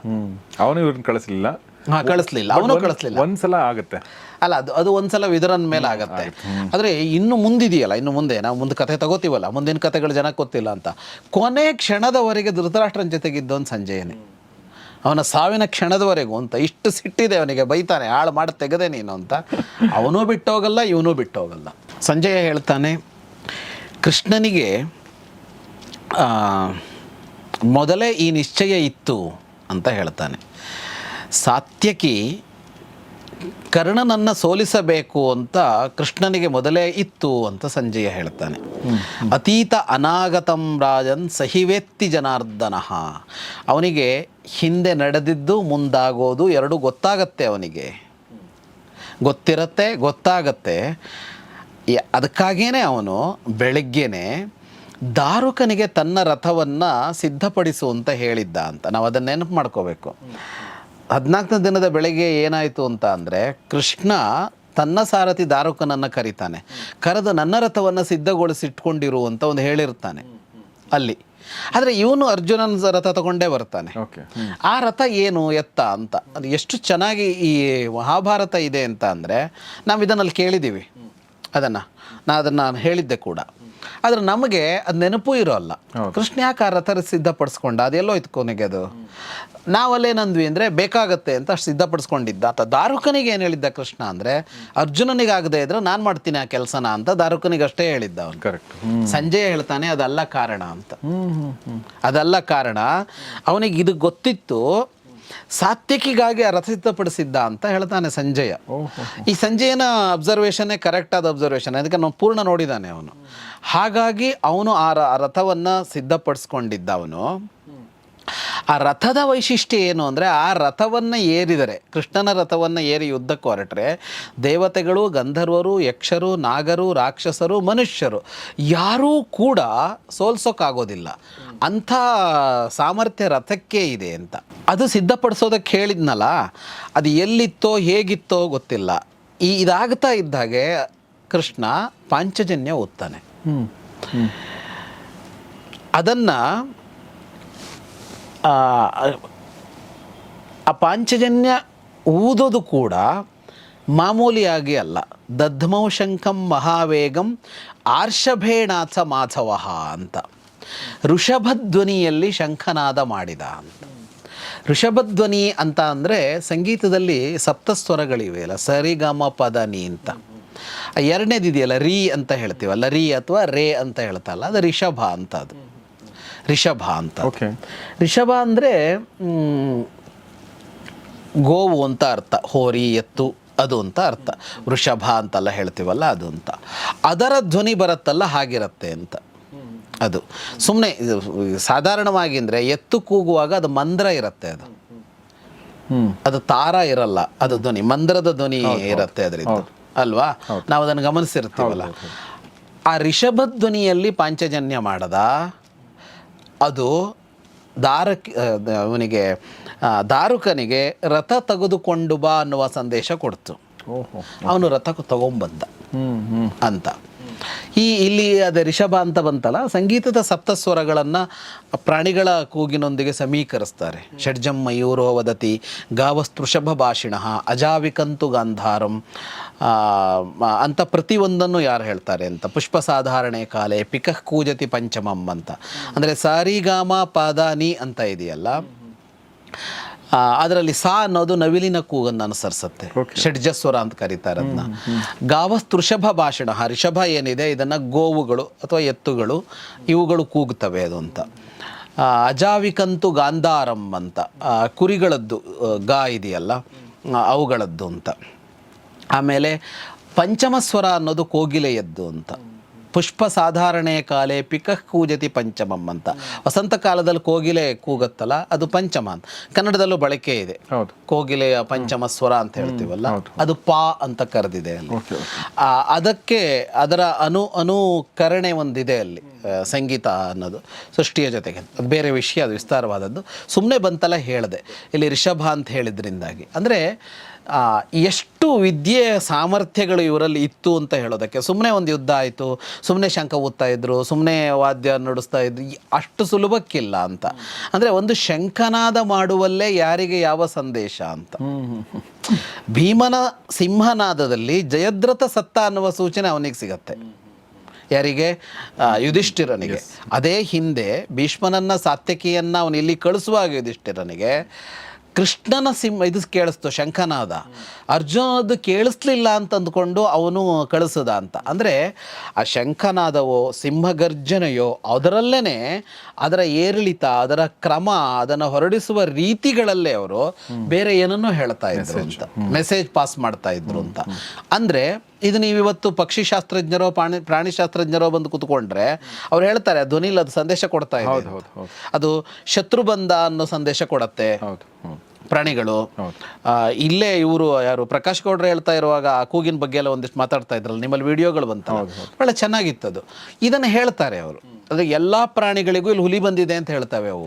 ಅವನು ಇವ್ರನ್ನ ಕಳಿಸ್ಲಿಲ್ಲ. ಕಳಿಸ್ಲಿಲ್ಲ. ಅವನು ಕಳಿಸ್ಲಿಲ್ಲ. ಒಂದ್ಸಲ ಆಗುತ್ತೆ. ಅಲ್ಲ ಅದು ಅದು ಒಂದ್ಸಲ ವಿದರನ್ ಮೇಲೆ ಆಗುತ್ತೆ. ಆದರೆ ಇನ್ನು ಮುಂದಿದೆಯಲ್ಲ ಇನ್ನು ಮುಂದೆ ನಾವು ಮುಂದೆ ಕತೆ ತಗೋತೀವಲ್ಲ ಮುಂದಿನ ಕಥೆಗಳು ಜನಕ್ಕೆ ಗೊತ್ತಿಲ್ಲ ಅಂತ. ಕೊನೆ ಕ್ಷಣದವರೆಗೆ ಧೃತರಾಷ್ಟ್ರನ ಜೊತೆಗಿದ್ದವನು ಸಂಜಯನೇ. ಅವನ ಸಾವಿನ ಕ್ಷಣದವರೆಗೂ ಅಂತ ಇಷ್ಟು ಸಿಟ್ಟಿದೆ ಅವನಿಗೆ ಬೈತಾನೆ ಹಾಳು ಮಾಡಿ ತೆಗೆದೆ ನೀನು ಅಂತ. ಅವನೂ ಬಿಟ್ಟೋಗಲ್ಲ ಇವನೂ ಬಿಟ್ಟೋಗಲ್ಲ. ಸಂಜಯ ಹೇಳ್ತಾನೆ ಕೃಷ್ಣನಿಗೆ ಆ, ಮೊದಲೇ ಈ ನಿಶ್ಚಯ ಇತ್ತು ಅಂತ ಹೇಳ್ತಾನೆ. ಸಾತ್ಯಕಿ ಕರ್ಣನನ್ನು ಸೋಲಿಸಬೇಕು ಅಂತ ಕೃಷ್ಣನಿಗೆ ಮೊದಲೇ ಇತ್ತು ಅಂತ ಸಂಜಯ ಹೇಳ್ತಾನೆ. ಅತೀತ ಅನಾಗತಂ ರಾಜನ್ ಸಹಿವೇತ್ತಿ ಜನಾರ್ದನ. ಅವನಿಗೆ ಹಿಂದೆ ನಡೆದಿದ್ದು ಮುಂದಾಗೋದು ಎರಡು ಗೊತ್ತಾಗತ್ತೆ ಅವನಿಗೆ. ಗೊತ್ತಿರತ್ತೆ, ಗೊತ್ತಾಗತ್ತೆ. ಅದಕ್ಕಾಗಿಯೇ ಅವನು ಬೆಳಗ್ಗೆನೆ ದಾರುಕನಿಗೆ ತನ್ನ ರಥವನ್ನು ಸಿದ್ಧಪಡಿಸು ಅಂತ ಹೇಳಿದ್ದ ಅಂತ. ನಾವು ಅದನ್ನು ನೆನಪು ಮಾಡ್ಕೋಬೇಕು. ಹದಿನಾಲ್ಕನೇ ದಿನದ ಬೆಳಗ್ಗೆ ಏನಾಯಿತು ಅಂತ ಅಂದರೆ ಕೃಷ್ಣ ತನ್ನ ಸಾರಥಿ ದಾರುಕನನ್ನು ಕರೀತಾನೆ. ಕರೆದು ನನ್ನ ರಥವನ್ನು ಸಿದ್ಧಗೊಳಿಸಿಟ್ಕೊಂಡಿರು ಅಂತ ಒಂದು ಹೇಳಿರ್ತಾನೆ ಅಲ್ಲಿ. ಆದರೆ ಇವನು ಅರ್ಜುನನ ರಥ ತಗೊಂಡೇ ಬರ್ತಾನೆ. ಓಕೆ. ಆ ರಥ ಏನು ಎತ್ತ ಅಂತ. ಅದು ಎಷ್ಟು ಚೆನ್ನಾಗಿ ಈ ಮಹಾಭಾರತ ಇದೆ ಅಂತ ಅಂದರೆ ನಾವು ಇದನ್ನಲ್ಲಿ ಕೇಳಿದ್ದೀವಿ. ಅದನ್ನು ನಾ ಅದನ್ನು ಹೇಳಿದ್ದೆ ಕೂಡ. ಆದರೆ ನಮಗೆ ಅದು ನೆನಪು ಇರೋಲ್ಲ. ಕೃಷ್ಣ ಯಾಕೆ ಆ ಸಿದ್ಧಪಡಿಸ್ಕೊಂಡ ಅದೆಲ್ಲೋ ಇತ್ತು ಕೊನೆಗೆ ಅದು. ನಾವಲ್ಲೇನಂದ್ವಿ ಅಂದರೆ ಬೇಕಾಗತ್ತೆ ಅಂತ ಅಷ್ಟು ಸಿದ್ಧಪಡಿಸ್ಕೊಂಡಿದ್ದ. ಆತ ದಾರುಕನಿಗೆ ಏನು ಹೇಳಿದ್ದ ಕೃಷ್ಣ ಅಂದರೆ ಅರ್ಜುನನಿಗೆ ಆಗದೆ ಇದ್ರೆ ನಾನು ಮಾಡ್ತೀನಿ ಆ ಕೆಲಸನ ಅಂತ ದಾರುಕನಿಗೆ ಅಷ್ಟೇ ಹೇಳಿದ್ದ ಅವನು. ಕರೆಕ್ಟ್ ಸಂಜೆ ಹೇಳ್ತಾನೆ ಅದಲ್ಲ ಕಾರಣ ಅಂತ. ಅದಲ್ಲ ಕಾರಣ ಅವನಿಗೆ ಇದು ಗೊತ್ತಿತ್ತು ಸಾತ್ವಿಕಿಗಾಗಿ ಆ ರಥ ಸಿದ್ಧಪಡಿಸಿದ್ದ ಅಂತ ಹೇಳ್ತಾನೆ ಸಂಜಯ. ಈ ಸಂಜಯನ ಅಬ್ಸರ್ವೇಷನ್ನೇ ಕರೆಕ್ಟ್ ಆದ ಅಬ್ಸರ್ವೇಷನ್ ಅದಕ್ಕೆ ನಾವು ಪೂರ್ಣ ನೋಡಿದ್ದಾನೆ ಅವನು. ಹಾಗಾಗಿ ಅವನು ಆ ರಥವನ್ನು ಸಿದ್ಧಪಡಿಸ್ಕೊಂಡಿದ್ದ ಅವನು. ಆ ರಥದ ವೈಶಿಷ್ಟ್ಯ ಏನು ಅಂದರೆ ಆ ರಥವನ್ನು ಏರಿದರೆ ಕೃಷ್ಣನ ರಥವನ್ನು ಏರಿ ಯುದ್ಧಕ್ಕೆ ಹೊರಟ್ರೆ ದೇವತೆಗಳು ಗಂಧರ್ವರು ಯಕ್ಷರು ನಾಗರು ರಾಕ್ಷಸರು ಮನುಷ್ಯರು ಯಾರೂ ಕೂಡ ಸೋಲ್ಸೋಕ್ಕಾಗೋದಿಲ್ಲ ಅಂಥ ಸಾಮರ್ಥ್ಯ ರಥಕ್ಕೆ ಇದೆ ಅಂತ. ಅದು ಸಿದ್ಧಪಡಿಸೋದಕ್ಕೆ ಹೇಳಿದ್ನಲ್ಲ, ಅದು ಎಲ್ಲಿತ್ತೋ ಹೇಗಿತ್ತೋ ಗೊತ್ತಿಲ್ಲ. ಈ ಇದಾಗ್ತಾ ಇದ್ದಾಗೆ ಕೃಷ್ಣ ಪಾಂಚಜನ್ಯ ಓದ್ತಾನೆ. ಅದನ್ನ, ಆ ಪಾಂಚಜನ್ಯ ಊದೋದು ಕೂಡ ಮಾಮೂಲಿಯಾಗಿ ಅಲ್ಲ. ದದ್ಮೌ ಶಂಖಂ ಮಹಾವೇಗಂ ಆರ್ಷಭೇಣಾಥ ಮಾಧವ ಅಂತ. ಋಷಭಧ್ವನಿಯಲ್ಲಿ ಶಂಖನಾದ ಮಾಡಿದ. ಅಂತ ಋಷಭಧ್ವನಿ ಅಂತ ಅಂದರೆ ಸಂಗೀತದಲ್ಲಿ ಸಪ್ತಸ್ವರಗಳಿವೆ ಅಲ್ಲ ಸರಿ ಗಮ ಪದ ನೀ ಅಂತ. ಎರಡನೇದು ಇದೆಯಲ್ಲ ರೀ ಅಂತ ಹೇಳ್ತೀವಲ್ಲ ರೀ ಅಥವಾ ರೇ ಅಂತ ಹೇಳ್ತಲ್ಲ ಅದು ರಿಷಭ ಅಂತ ಅದು ರಿಷಭ ಅಂತ. ರಿಷಭ ಅಂದರೆ ಗೋವು ಅಂತ ಅರ್ಥ ಹೋರಿ ಎತ್ತು ಅದು ಅಂತ ಅರ್ಥ. ವೃಷಭ ಅಂತೆಲ್ಲ ಹೇಳ್ತೀವಲ್ಲ ಅದು ಅಂತ. ಅದರ ಧ್ವನಿ ಬರುತ್ತಲ್ಲ ಹಾಗಿರುತ್ತೆ ಅಂತ. ಅದು. ಸುಮ್ಮನೆ ಸಾಧಾರಣವಾಗಿ ಅಂದರೆ ಎತ್ತು ಕೂಗುವಾಗ ಅದು ಮಂದ್ರ ಇರುತ್ತೆ ಅದು. ಹ್ಮ್. ಅದು ತಾರ ಇರಲ್ಲ ಅದು ಧ್ವನಿ ಮಂದ್ರದ ಧ್ವನಿ ಇರುತ್ತೆ ಅದರಿಂದ. ಅಲ್ವಾ? ನಾವು ಅದನ್ನು ಗಮನಿಸಿರ್ತೀವಲ್ಲ. ಆ ರಿಷಭ ಧ್ವನಿಯಲ್ಲಿ ಪಾಂಚಜನ್ಯ ಮಾಡದ ಅದು ದಾರಕ್ಕೆ ಅವನಿಗೆ ದಾರುಕನಿಗೆ ರಥ ತೆಗೆದುಕೊಂಡು ಬಾ ಅನ್ನುವ ಸಂದೇಶ ಕೊಡ್ತು. ಅವನು ರಥಕ್ಕೆ ತಗೊಂಬಂದ ಹ್ಮ್ ಹ್ಮ್. ಅಂತ. ಈ ಇಲ್ಲಿ ಅದೇ ರಿಷಭ ಅಂತ ಬಂತಲ್ಲ, ಸಂಗೀತದ ಸಪ್ತಸ್ವರಗಳನ್ನು ಪ್ರಾಣಿಗಳ ಕೂಗಿನೊಂದಿಗೆ ಸಮೀಕರಿಸ್ತಾರೆ. ಷಡ್ಜಂ ಮಯೂರೋ ವದತಿ ಗಾವಸ್ತೃಷಭ ಭಾಷಿಣ ಅಜಾವಿಕಂತು ಗಾಂಧಾರಂ. ಅಂತ ಪ್ರತಿಯೊಂದನ್ನು ಯಾರು ಹೇಳ್ತಾರೆ ಅಂತ? ಪುಷ್ಪ ಸಾಧಾರಣೆ ಕಾಲೆ ಪಿಕಃ ಕೂಜತಿ ಪಂಚಮಂ ಅಂತ. ಅಂದರೆ ಸಾರಿಗಾಮ ಪಾದಾನಿ ಅಂತ ಇದೆಯಲ್ಲ? ಅದರಲ್ಲಿ ಸಾ ಅನ್ನೋದು ನವಿಲಿನ ಕೂಗನ್ನು ಅನುಸರಿಸುತ್ತೆ. ಷಡ್ಜಸ್ವರ ಅಂತ ಕರೀತಾರೆ ಅದನ್ನ. ಗಾವಸ್ತೃಷಭ ಭಾಷಣ ಹರಿಷಭ ಏನಿದೆ ಇದನ್ನು ಗೋವುಗಳು ಅಥವಾ ಎತ್ತುಗಳು ಇವುಗಳು ಕೂಗ್ತವೆ ಅದು ಅಂತ. ಅಜಾವಿಕಂತು ಗಾಂಧಾರಂ ಅಂತ. ಕುರಿಗಳದ್ದು ಗಾ ಇದೆಯಲ್ಲ ಅವುಗಳದ್ದು ಅಂತ. ಆಮೇಲೆ ಪಂಚಮಸ್ವರ ಅನ್ನೋದು ಕೋಗಿಲೆಯದ್ದು ಅಂತ. ಪುಷ್ಪ ಸಾಧಾರಣೆ ಕಾಲೇ ಪಿಕಃ ಕೂಜತಿ ಪಂಚಮಂ ಅಂತ. ವಸಂತ ಕಾಲದಲ್ಲಿ ಕೋಗಿಲೆ ಕೂಗತ್ತಲ್ಲ ಅದು ಪಂಚಮ ಅಂತ. ಕನ್ನಡದಲ್ಲೂ ಬಳಕೆ ಇದೆ. ಕೋಗಿಲೆಯ ಪಂಚಮ ಸ್ವರ ಅಂತ ಹೇಳ್ತೀವಲ್ಲ ಅದು ಪಾ ಅಂತ ಕರೆದಿದೆ ಅಲ್ಲಿ. ಅದಕ್ಕೆ ಅದರ ಅನು ಅನುಕರಣೆ ಒಂದಿದೆ ಅಲ್ಲಿ ಸಂಗೀತ ಅನ್ನೋದು ಸೃಷ್ಟಿಯ ಜೊತೆಗೆ. ಅದು ಬೇರೆ ವಿಷಯ ಅದು ವಿಸ್ತಾರವಾದದ್ದು. ಸುಮ್ಮನೆ ಬಂತಲ್ಲ ಹೇಳಿದೆ. ಇಲ್ಲಿ ರಿಷಭ ಅಂತ ಹೇಳಿದ್ರಿಂದಾಗಿ. ಅಂದರೆ ಎಷ್ಟು ವಿದ್ಯೆ ಸಾಮರ್ಥ್ಯಗಳು ಇವರಲ್ಲಿ ಇತ್ತು ಅಂತ ಹೇಳೋದಕ್ಕೆ. ಸುಮ್ಮನೆ ಒಂದು ಯುದ್ಧ ಆಯಿತು ಸುಮ್ಮನೆ ಶಂಕ ಓದ್ತಾ ಇದ್ರು ಸುಮ್ಮನೆ ವಾದ್ಯ ನಡೆಸ್ತಾ ಇದ್ರು ಅಷ್ಟು ಸುಲಭಕ್ಕಿಲ್ಲ ಅಂತ. ಅಂದರೆ ಒಂದು ಶಂಖನಾದ ಮಾಡುವಲ್ಲೇ ಯಾರಿಗೆ ಯಾವ ಸಂದೇಶ ಅಂತ. ಭೀಮನ ಸಿಂಹನಾದದಲ್ಲಿ ಜಯದ್ರಥ ಸತ್ತ ಅನ್ನುವ ಸೂಚನೆ ಅವನಿಗೆ ಸಿಗತ್ತೆ. ಯಾರಿಗೆ? ಯುಧಿಷ್ಠಿರನಿಗೆ. ಅದೇ ಹಿಂದೆ ಭೀಷ್ಮನನ್ನ ಸಾತ್ಯಕಿಯನ್ನ ಅವನು ಇಲ್ಲಿ ಕಳಿಸುವಾಗ ಯುಧಿಷ್ಠಿರನಿಗೆ ಕೃಷ್ಣನ ಸಿಂಹ ಇದು ಕೇಳಿಸ್ತು ಶಂಖನಾದ. ಅರ್ಜುನದು ಕೇಳಿಸ್ಲಿಲ್ಲ ಅಂತ ಅಂದ್ಕೊಂಡು ಅವನು ಕಳಿಸದ ಅಂತ. ಅಂದರೆ ಆ ಶಂಖನಾದವೋ ಸಿಂಹಗರ್ಜನೆಯೋ ಅದರಲ್ಲೇ ಅದರ ಏರಿಳಿತ ಅದರ ಕ್ರಮ ಅದನ್ನು ಹೊರಡಿಸುವ ರೀತಿಗಳಲ್ಲೇ ಅವರು ಬೇರೆ ಏನನ್ನೂ ಹೇಳ್ತಾ ಇದ್ರು ಅಂತ. ಮೆಸೇಜ್ ಪಾಸ್ ಮಾಡ್ತಾ ಇದ್ರು ಅಂತ. ಅಂದರೆ ಇದು ನೀವು ಇವತ್ತು ಪಕ್ಷಿಶಾಸ್ತ್ರಜ್ಞರೋ ಪ್ರಾಣಿ ಪ್ರಾಣಿಶಾಸ್ತ್ರಜ್ಞರೋ ಬಂದು ಕೂತ್ಕೊಂಡ್ರೆ ಅವ್ರು ಹೇಳ್ತಾರೆ ಧ್ವನಿಲ್ ಅದು ಸಂದೇಶ ಕೊಡ್ತಾ ಇದೆ ಅದು ಶತ್ರು ಶತ್ರುಬಂಧ ಅನ್ನೋ ಸಂದೇಶ ಕೊಡತ್ತೆ. ಪ್ರಾಣಿಗಳು. ಇಲ್ಲೇ ಇವರು ಯಾರು ಪ್ರಕಾಶ್ ಗೌಡ್ರು ಹೇಳ್ತಾ ಇರುವಾಗ ಆ ಕೂಗಿನ ಬಗ್ಗೆ ಎಲ್ಲ ಒಂದಿಷ್ಟು ಮಾತಾಡ್ತಾ ಇದ್ರಲ್ಲ ನಿಮ್ಮಲ್ಲಿ ವಿಡಿಯೋಗಳು ಬಂತ ಒಳ್ಳೆ ಚೆನ್ನಾಗಿತ್ತದು. ಇದನ್ನು ಹೇಳ್ತಾರೆ ಅವರು. ಅಂದ್ರೆ ಎಲ್ಲಾ ಪ್ರಾಣಿಗಳಿಗೂ ಇಲ್ಲಿ ಹುಲಿ ಬಂದಿದೆ ಅಂತ ಹೇಳ್ತವೆ ಅವು.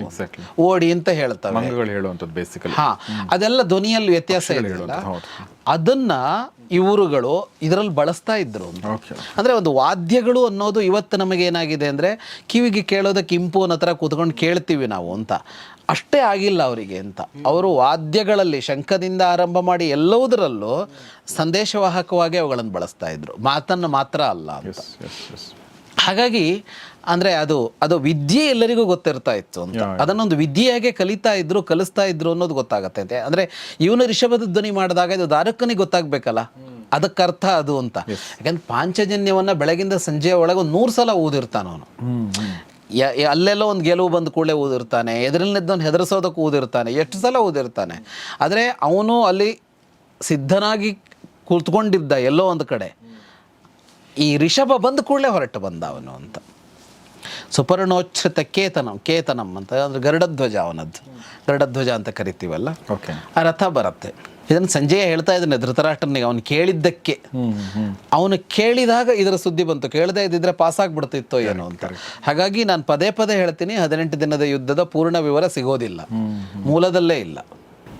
ಓಡಿ ಅಂತ ಹೇಳ್ತವೆ. ಬೇಸಿಕಲಿ ಹಾ ಅದೆಲ್ಲ ಧ್ವನಿಯಲ್ಲಿ ವ್ಯತ್ಯಾಸ ಇದೆಯಲ್ಲ ಹೌದು. ಅದನ್ನ ಇವರುಗಳು ಇದರಲ್ಲಿ ಬಳಸ್ತಾ ಇದ್ರು. ಅಂದ್ರೆ ಒಂದು ವಾದ್ಯಗಳು ಅನ್ನೋದು ಇವತ್ತು ನಮಗೆ ಏನಾಗಿದೆ ಅಂದ್ರೆ ಕಿವಿಗೆ ಕೇಳೋದಕ್ಕೆ ಇಂಪು ಅನ್ನೋ ಥರ ಕೂತ್ಕೊಂಡು ಕೇಳ್ತೀವಿ ನಾವು ಅಂತ. ಅಷ್ಟೇ ಆಗಿಲ್ಲ ಅವರಿಗೆ ಅಂತ. ಅವರು ವಾದ್ಯಗಳಲ್ಲಿ ಶಂಖದಿಂದ ಆರಂಭ ಮಾಡಿ ಎಲ್ಲವುದರಲ್ಲೂ ಸಂದೇಶವಾಹಕವಾಗಿ ಅವುಗಳನ್ನು ಬಳಸ್ತಾ ಇದ್ರು. ಮಾತನ್ನು ಮಾತ್ರ ಅಲ್ಲ ಅಂತ. ಹಾಗಾಗಿ ಅಂದ್ರೆ ಅದು ಅದು ವಿದ್ಯೆ ಎಲ್ಲರಿಗೂ ಗೊತ್ತಿರ್ತಾ ಇತ್ತು ಅಂತ. ಅದನ್ನೊಂದು ವಿದ್ಯೆಯಾಗೆ ಕಲಿತಾ ಇದ್ರು ಕಲಿಸ್ತಾ ಇದ್ರು ಅನ್ನೋದು ಗೊತ್ತಾಗತ್ತೆ ಅಂತ. ಅಂದ್ರೆ ಇವನು ರಿಷಭದ ಧ್ವನಿ ಮಾಡಿದಾಗ ಇದು ದಾರಕ್ಕನಿಗೆ ಗೊತ್ತಾಗ್ಬೇಕಲ್ಲ. ಅದಕ್ಕರ್ಥ ಅದು ಅಂತ. ಯಾಕಂದ್ರೆ ಪಾಂಚಜನ್ಯವನ್ನ ಬೆಳಗಿಂದ ಸಂಜೆಯ ಒಳಗೆ ಒಂದು ನೂರು ಸಲ ಓದಿರ್ತಾನ ಅವನು. ಅಲ್ಲೆಲ್ಲೋ ಒಂದು ಗೆಲುವು ಬಂದು ಕೂಡಲೇ ಊದಿರ್ತಾನೆ ಎದುರಲ್ಲಿದ್ದವನು ಹೆದರಿಸೋದಕ್ಕೆ ಊದಿರ್ತಾನೆ ಎಷ್ಟು ಸಲ ಊದಿರ್ತಾನೆ. ಆದರೆ ಅವನು ಅಲ್ಲಿ ಸಿದ್ಧನಾಗಿ ಕೂತ್ಕೊಂಡಿದ್ದ ಎಲ್ಲೋ ಒಂದು ಕಡೆ. ಈ ರಿಷಭ ಬಂದ ಕೂಡಲೇ ಹೊರಟು ಬಂದ ಅವನು ಅಂತ. ಸುಪರ್ಣೋಚ್ಛ್ರಿತ ಕೇತನಂ ಕೇತನಂ ಅಂತ ಅಂದರೆ ಗರುಡಧ್ವಜ ಅವನದ್ದು. ಗರುಡಧ್ವಜ ಅಂತ ಕರಿತೀವಲ್ಲ? ಓಕೆ ಆ ರಥ ಬರುತ್ತೆ. ಇದನ್ನು ಸಂಜಯ ಹೇಳ್ತಾ ಇದ್ದಾನೆ ಧೃತರಾಷ್ಟ್ರನಿಗೆ. ಅವನು ಕೇಳಿದ್ದಕ್ಕೆ. ಅವನು ಕೇಳಿದಾಗ ಇದರ ಸುದ್ದಿ ಬಂತು. ಕೇಳದೇ ಇದ್ದಿದ್ರೆ ಪಾಸ್ ಆಗ್ಬಿಡ್ತಿತ್ತೋ ಏನೋ ಅಂತ ಹಾಗಾಗಿ ನಾನು ಪದೇ ಪದೇ ಹೇಳ್ತೀನಿ ಹದಿನೆಂಟು ದಿನದ ಯುದ್ಧದ ಪೂರ್ಣ ವಿವರ ಸಿಗೋದಿಲ್ಲ. ಮೂಲದಲ್ಲೇ ಇಲ್ಲ.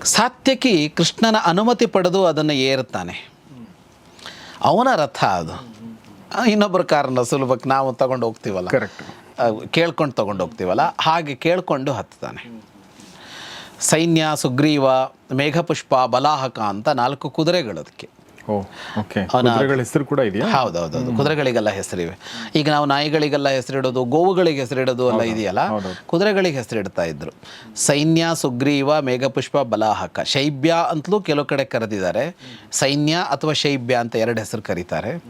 ಸಾತ್ಯಕಿ ಕೃಷ್ಣನ ಅನುಮತಿ ಪಡೆದು ಅದನ್ನು ಏರುತ್ತಾನೆ. ಅವನ ರಥ ಅದು. ಇನ್ನೊಬ್ಬರ ಕಾರಣ ಸುಲಭಕ್ಕೆ ನಾವು ತಗೊಂಡು ಹೋಗ್ತೀವಲ್ಲ. ಕರೆಕ್ಟ್ ಕೇಳ್ಕೊಂಡು ತಗೊಂಡು ಹೋಗ್ತೀವಲ್ಲ. ಹಾಗೆ ಕೇಳ್ಕೊಂಡು ಹತ್ತಾನೆ ಸೈನ್ಯ ಸುಗ್ರೀವ ಮೇಘಪುಷ್ಪ ಬಲಾಹಕ ಅಂತ ನಾಲ್ಕು ಕುದುರೆಗಳು ಅದಕ್ಕೆ. Oh okay. ಕುದುರೆಗಳ ಹೆಸರು ಕೂಡ ಇದೆಯಾ? ಹೌದೌದೌದು ಕುದುರೆಗಳಿಗೆಲ್ಲ ಹೆಸರಿವೆ. ಈಗ ನಾವು ನಾಯಿಗಳಿಗೆಲ್ಲ ಹೆಸರಿಡೋದು ಗೋವುಗಳಿಗೆ ಹೆಸರಿಡೋದು ಎಲ್ಲ ಇದೆಯಲ್ಲ? ಕುದುರೆಗಳಿಗೆ ಹೆಸರಿಡ್ತಾ ಇದ್ರು. ಸೈನ್ಯ ಸುಗ್ರೀವ ಮೇಘಪುಷ್ಪ ಬಲಾಹಕ. ಶೈಬ್ಯ ಅಂತಲೂ ಕೆಲವು ಕಡೆ ಕರೆದಿದ್ದಾರೆ. ಸೈನ್ಯ ಅಥವಾ ಶೈಬ್ಯ ಅಂತ ಎರಡು ಹೆಸರು ಕರೀತಾರೆ.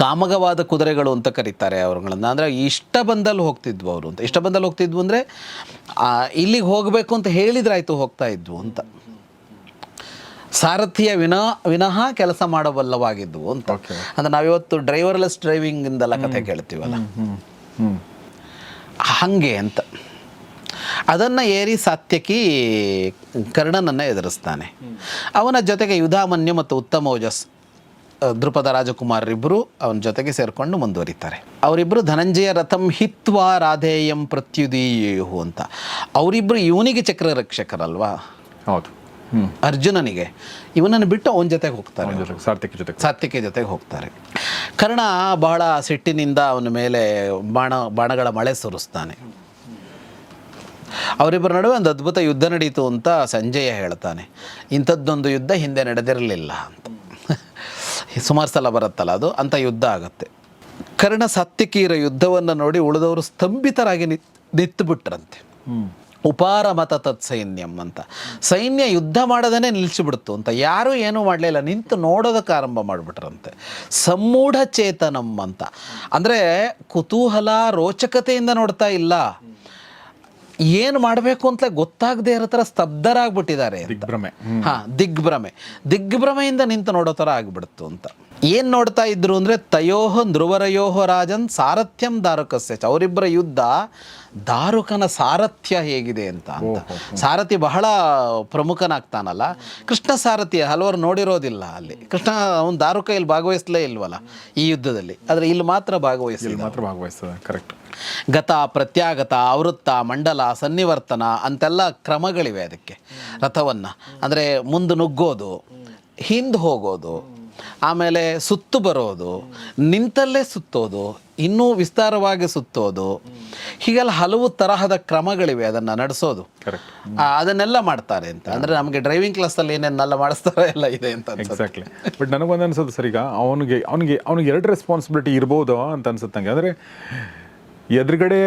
ಕಾಮಗವಾದ ಕುದುರೆಗಳು ಅಂತ ಕರೀತಾರೆ ಅವ್ರುಗಳನ್ನು. ಅಂದರೆ ಇಷ್ಟ ಬಂದಲ್ಲಿ ಹೋಗ್ತಿದ್ವು ಅವರು ಅಂತ. ಇಷ್ಟ ಬಂದಲ್ಲಿ ಹೋಗ್ತಿದ್ವು ಅಂದರೆ ಇಲ್ಲಿಗೆ ಹೋಗಬೇಕು ಅಂತ ಹೇಳಿದ್ರಾಯ್ತು ಹೋಗ್ತಾ ಇದ್ವು ಅಂತ. ಸಾರಥಿಯ ವಿನ ವಿನಃ ಕೆಲಸ ಮಾಡಬಲ್ಲವಾಗಿದ್ವು ಅಂತ. ಅಂದರೆ ನಾವಿವತ್ತು ಡ್ರೈವರ್ಲೆಸ್ ಡ್ರೈವಿಂಗ್ ಇಂದೆಲ್ಲ ಕಥೆ ಕೇಳ್ತೀವಲ್ಲ. ಹಾಗೆ ಅಂತ. ಅದನ್ನು ಏರಿ ಸಾತ್ಯಕಿ ಕರ್ಣನನ್ನು ಎದುರಿಸ್ತಾನೆ. ಅವನ ಜೊತೆಗೆ ಯುಧಾಮನ್ಯು ಮತ್ತು ಉತ್ತಮ ಓಜಸ್ ಅ, ದ್ರುಪದ ರಾಜಕುಮಾರರಿಬ್ಬರು ಅವನ ಜೊತೆಗೆ ಸೇರಿಕೊಂಡು ಮುಂದುವರಿತಾರೆ. ಅವರಿಬ್ಬರು ಧನಂಜಯ ರಥಂ ಹಿತ್ವಾ ರಾಧೇಯಂ ಪ್ರತ್ಯುದೀಯು ಅಂತ. ಅವರಿಬ್ಬರು ಇವನಿಗೆ ಚಕ್ರ ರಕ್ಷಕರಲ್ವಾ ಹೌದು ಅರ್ಜುನನಿಗೆ. ಇವನನ್ನು ಬಿಟ್ಟು ಅವನ ಜೊತೆಗೆ ಹೋಗ್ತಾರೆ. ಸಾರ್ಥಕಿ ಜೊತೆಗೆ. ಸಾತ್ವಿಕೆ ಜೊತೆಗೆ ಹೋಗ್ತಾರೆ. ಕರ್ಣ ಬಹಳ ಸಿಟ್ಟಿನಿಂದ ಅವನ ಮೇಲೆ ಬಾಣ ಬಾಣಗಳ ಮಳೆ ಸುರಿಸ್ತಾನೆ. ಅವರಿಬ್ಬರ ನಡುವೆ ಒಂದು ಅದ್ಭುತ ಯುದ್ಧ ನಡೀತು ಅಂತ ಸಂಜಯ ಹೇಳ್ತಾನೆ. ಇಂಥದ್ದೊಂದು ಯುದ್ಧ ಹಿಂದೆ ನಡೆದಿರಲಿಲ್ಲ ಅಂತ. ಸುಮಾರು ಸಲ ಬರುತ್ತಲ್ಲ ಅದು ಅಂತ ಯುದ್ಧ ಆಗುತ್ತೆ. ಕರ್ಣ ಸತ್ಯಕೀರ ಯುದ್ಧವನ್ನು ನೋಡಿ ಉಳಿದವರು ಸ್ತಂಭಿತರಾಗಿ ನಿತ್ ನಿತ್ತು ಬಿಟ್ರಂತೆ. ಉಪಾರ ಮತ ತತ್ ಸೈನ್ಯಂ ಅಂತ. ಸೈನ್ಯ ಯುದ್ಧ ಮಾಡೋದನ್ನೇ ನಿಲ್ಲಿಸಿಬಿಡ್ತು ಅಂತ. ಯಾರೂ ಏನೂ ಮಾಡಲಿಲ್ಲ ನಿಂತು ನೋಡೋದಕ್ಕೆ ಆರಂಭ ಮಾಡಿಬಿಟ್ರಂತೆ. ಸಮ್ಮೂಢ ಚೇತನಂ ಅಂತ. ಅಂದರೆ ಕುತೂಹಲ ರೋಚಕತೆಯಿಂದ ನೋಡ್ತಾ ಇಲ್ಲ. ಏನು ಮಾಡಬೇಕು ಅಂತ ಗೊತ್ತಾಗದೇ ಇರೋ ಥರ ಸ್ತಬ್ಧರಾಗ್ಬಿಟ್ಟಿದ್ದಾರೆ ದಿಗ್ಭ್ರಮೆ. ಹಾ ದಿಗ್ಭ್ರಮೆ. ದಿಗ್ಭ್ರಮೆಯಿಂದ ನಿಂತು ನೋಡೋ ಥರ ಆಗ್ಬಿಡ್ತು ಅಂತ. ಏನು ನೋಡ್ತಾ ಇದ್ರು ಅಂದರೆ ತಯೋಹ ಧ್ರುವರಯೋಹ ರಾಜನ್ ಸಾರಥ್ಯಂ ದಾರುಕಸ್ಯ. ಅವರಿಬ್ಬರ ಯುದ್ಧ ದಾರುಕನ ಸಾರಥ್ಯ ಹೇಗಿದೆ ಅಂತ ಅಂತ. ಸಾರಥಿ ಬಹಳ ಪ್ರಮುಖನಾಗ್ತಾನಲ್ಲ. ಕೃಷ್ಣ ಸಾರಥಿ ಹಲವರು ನೋಡಿರೋದಿಲ್ಲ ಅಲ್ಲಿ. ಕೃಷ್ಣ ಅವನು ದಾರುಕ ಇಲ್ಲಿ ಭಾಗವಹಿಸಲೇ ಇಲ್ವಲ್ಲ ಈ ಯುದ್ಧದಲ್ಲಿ. ಆದರೆ ಇಲ್ಲಿ ಮಾತ್ರ ಭಾಗವಹಿಸಿ ಮಾತ್ರ ಭಾಗವಹಿಸ್ತದೆ ಕರೆಕ್ಟ್ ಗತ ಪ್ರತ್ಯಾಗತ ಆವೃತ್ತ ಮಂಡಲ ಸನ್ನಿವರ್ತನ ಅಂತೆಲ್ಲ ಕ್ರಮಗಳಿವೆ ಅದಕ್ಕೆ. ರಥವನ್ನು. ಅಂದರೆ ಮುಂದೆ ನುಗ್ಗೋದು ಹಿಂದೆ ಹೋಗೋದು ಆಮೇಲೆ ಸುತ್ತು ಬರೋದು ನಿಂತಲ್ಲೇ ಸುತ್ತೋದು ಇನ್ನೂ ವಿಸ್ತಾರವಾಗಿ ಸುತ್ತೋದು ಹೀಗೆಲ್ಲ ಹಲವು ತರಹದ ಕ್ರಮಗಳಿವೆ ಅದನ್ನು ನಡೆಸೋದು. ಅದನ್ನೆಲ್ಲ ಮಾಡ್ತಾರೆ ಅಂತ. ಅಂದರೆ ನಮಗೆ ಡ್ರೈವಿಂಗ್ ಕ್ಲಾಸಲ್ಲಿ ಏನೇನೆಲ್ಲ ಮಾಡಿಸ್ತಾರೋ ಎಲ್ಲ ಇದೆ ಅಂತ. ಎಕ್ಸಾಕ್ಟ್ಲಿ ಬಟ್ ನನಗೊಂದು ಅನ್ಸೋದು ಸರಿಗ ಈಗ ಅವನಿಗೆ ಅವನಿಗೆ ಅವನಿಗೆ ಎರಡು ರೆಸ್ಪಾನ್ಸಿಬಿಲಿಟಿ ಇರ್ಬೋದು ಅಂತ ಅನ್ಸುತ್ತೆ ನಂಗೆ ಅಂದರೆ ಎದುರುಗಡೆ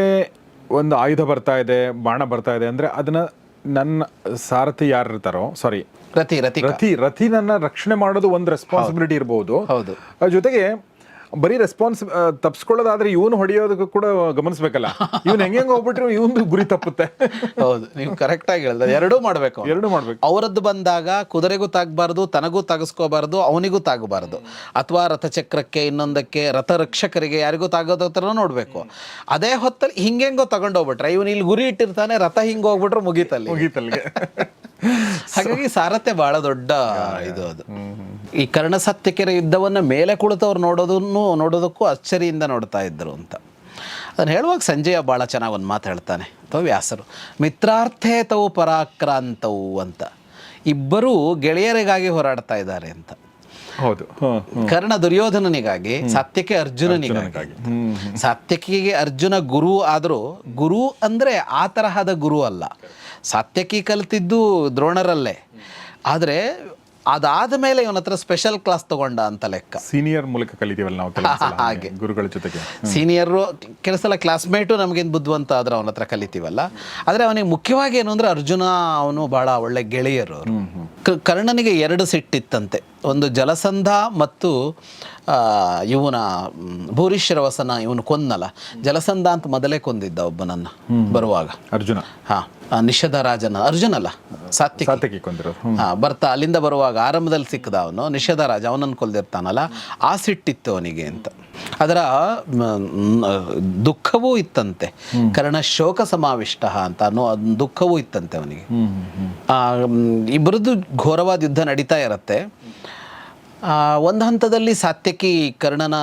ಒಂದು ಆಯುಧ ಬರ್ತಾ ಇದೆ ಬಾಣ ಬರ್ತಾ ಇದೆ ಅಂದರೆ ಅದನ್ನ ನನ್ನ ಸಾರಥಿ ಯಾರು ಇರ್ತಾರೋ ಸಾರಿ ರತಿ ರತಿ ರಥಿ ರಥಿ ನನ್ನ ರಕ್ಷಣೆ ಮಾಡೋದು ಒಂದು ರೆಸ್ಪಾನ್ಸಿಬಿಲಿಟಿ ಇರಬಹುದು ಹೌದು. ಅದ್ರ ಜೊತೆಗೆ ಬರೀ ರೆಸ್ಪಾನ್ಸ್ ತಪ್ಸ್ಕೊಳ್ಳೋದಾದ್ರೆ ಇವನು ಹೊಡೆಯೋದಕ್ಕೂ ಕೂಡ ಗಮನಿಸ್ಬೇಕಲ್ಲ. ಇವನು ಹೆಂಗೆ ಹೋಗ್ಬಿಟ್ರೆ ಇವನು ಗುರಿ ತಪ್ಪುತ್ತೆ. ಹೌದು ನೀವು ಕರೆಕ್ಟಾಗಿ ಹೇಳಿದ್ರೆ ಎರಡೂ ಮಾಡಬೇಕು. ಎರಡೂ ಮಾಡ್ಬೇಕು. ಅವರದ್ದು ಬಂದಾಗ ಕುದುರೆಗೂ ತಾಗಬಾರ್ದು ತನಗೂ ತಾಗಿಸ್ಕೋಬಾರ್ದು ಅವನಿಗೂ ತಾಗಬಾರ್ದು. ಅಥವಾ ರಥಚಕ್ರಕ್ಕೆ ಇನ್ನೊಂದಕ್ಕೆ ರಥ ರಕ್ಷಕರಿಗೆ ಯಾರಿಗೂ ತಾಗೋದ ಥರ ನೋಡಬೇಕು. ಅದೇ ಹೊತ್ತಲ್ಲಿ ಹಿಂಗೆಂಗೋ ತಗೊಂಡೋಗ್ಬಿಟ್ರೆ ಇವನು ಇಲ್ಲಿ ಗುರಿ ಇಟ್ಟಿರ್ತಾನೆ ರಥ ಹಿಂಗೆ ಹೋಗ್ಬಿಟ್ರೆ ಮುಗೀತಲ್ಲಿ. ಮುಗೀತಲ್ಲಿಗೆ. ಹಾಗಾಗಿ ಸಾರಥ್ಯ ಬಹಳ ದೊಡ್ಡ ಇದು ಅದು. ಈ ಕರ್ಣ ಕರ್ಣಸತ್ಯಕೆರೆ ಯುದ್ಧವನ್ನು ಮೇಲೆ ಕುಳಿತವ್ರು ನೋಡೋದನ್ನು ನೋಡೋದಕ್ಕೂ ಅಚ್ಚರಿಯಿಂದ ನೋಡ್ತಾ ಇದ್ರು ಅಂತ. ಅದನ್ನು ಹೇಳುವಾಗ ಸಂಜಯ ಭಾಳ ಚೆನ್ನಾಗಿ ಒಂದು ಮಾತು ಹೇಳ್ತಾನೆ. ಅಥವಾ ವ್ಯಾಸರು ಮಿತ್ರಾರ್ಥೇ ತವು ಪರಾಕ್ರಾಂತವು ಅಂತ. ಇಬ್ಬರೂ ಗೆಳೆಯರಿಗಾಗಿ ಹೋರಾಡ್ತಾ ಇದ್ದಾರೆ ಅಂತ. ಹೌದು. ಕರ್ಣ ದುರ್ಯೋಧನನಿಗಾಗಿ ಸತ್ಯಕ್ಕೆ ಅರ್ಜುನನಿಗಾಗಿ. ಸಾತ್ಯಕಿಗೆ ಅರ್ಜುನ ಗುರು ಆದರೂ ಗುರು ಅಂದರೆ ಆ ತರಹದ ಗುರು ಅಲ್ಲ. ಸಾತ್ಯಕಿ ಕಲಿತಿದ್ದು ದ್ರೋಣರಲ್ಲೇ. ಆದರೆ ಅದಾದ ಮೇಲೆ ಇವನ ಹತ್ರ ಸ್ಪೆಷಲ್ ಕ್ಲಾಸ್ ತಗೊಂಡ ಅಂತ ಲೆಕ್ಕ. ಸೀನಿಯರ್ ಮೂಲಕ ಕಲಿತೀವಲ್ಲ ನಾವು ಹಾಗೆ. ಗುರುಗಳ ಜೊತೆಗೆ. ಸೀನಿಯರು ಕೆಲವು ಸಲ ಕ್ಲಾಸ್ಮೇಟು ನಮಗೇನು ಬುದ್ಧಿವಂತ ಆದ್ರೆ ಅವನ ಹತ್ರ ಕಲಿತೀವಲ್ಲ. ಆದರೆ ಅವನಿಗೆ ಮುಖ್ಯವಾಗಿ ಏನು ಅಂದ್ರೆ ಅರ್ಜುನ ಅವನು ಭಾಳ ಒಳ್ಳೆ ಗೆಳೆಯರು ಅವರು. ಕರ್ಣನಿಗೆ ಎರಡು ಸಿಟ್ಟಿತ್ತಂತೆ. ಒಂದು ಜಲಸಂಧ ಮತ್ತು ಇವನ ಭೂರಿಶ್ರವಸನ ಇವನು ಕೊಂದನಲ್ಲ ಜಲಸಂಧ ಅಂತ ಮೊದಲೇ ಕೊಂದಿದ್ದ ಒಬ್ಬನನ್ನು ಬರುವಾಗ. ಅರ್ಜುನ. ಹಾಂ ನಿಷಧ ರಾಜನ ಅರ್ಜುನ ಅಲ್ಲ ಸಾತ್ಯ. ಹಾ ಬರ್ತಾ ಅಲ್ಲಿಂದ ಬರುವಾಗ ಆರಂಭದಲ್ಲಿ ಸಿಕ್ಕದ ಅವನು ನಿಷೇಧ ರಾಜ ಅವನನ್ನು ಕೊಲ್ದಿರ್ತಾನಲ್ಲ ಆ ಸಿಟ್ಟಿತ್ತು ಅವನಿಗೆ ಅಂತ. ಅದರ ದುಃಖವೂ ಇತ್ತಂತೆ. ಕರ್ಣ ಶೋಕ ಸಮಾವಿಷ್ಟ ಅಂತ ಅನ್ನೋ ದುಃಖವೂ ಇತ್ತಂತೆ ಅವನಿಗೆ. ಇಬ್ಬರದ್ದು ಘೋರವಾದ ಯುದ್ಧ ನಡೀತಾ ಇರತ್ತೆ. ಆ, ಒಂದು ಹಂತದಲ್ಲಿ ಸಾತ್ಯಕಿ ಕರ್ಣನ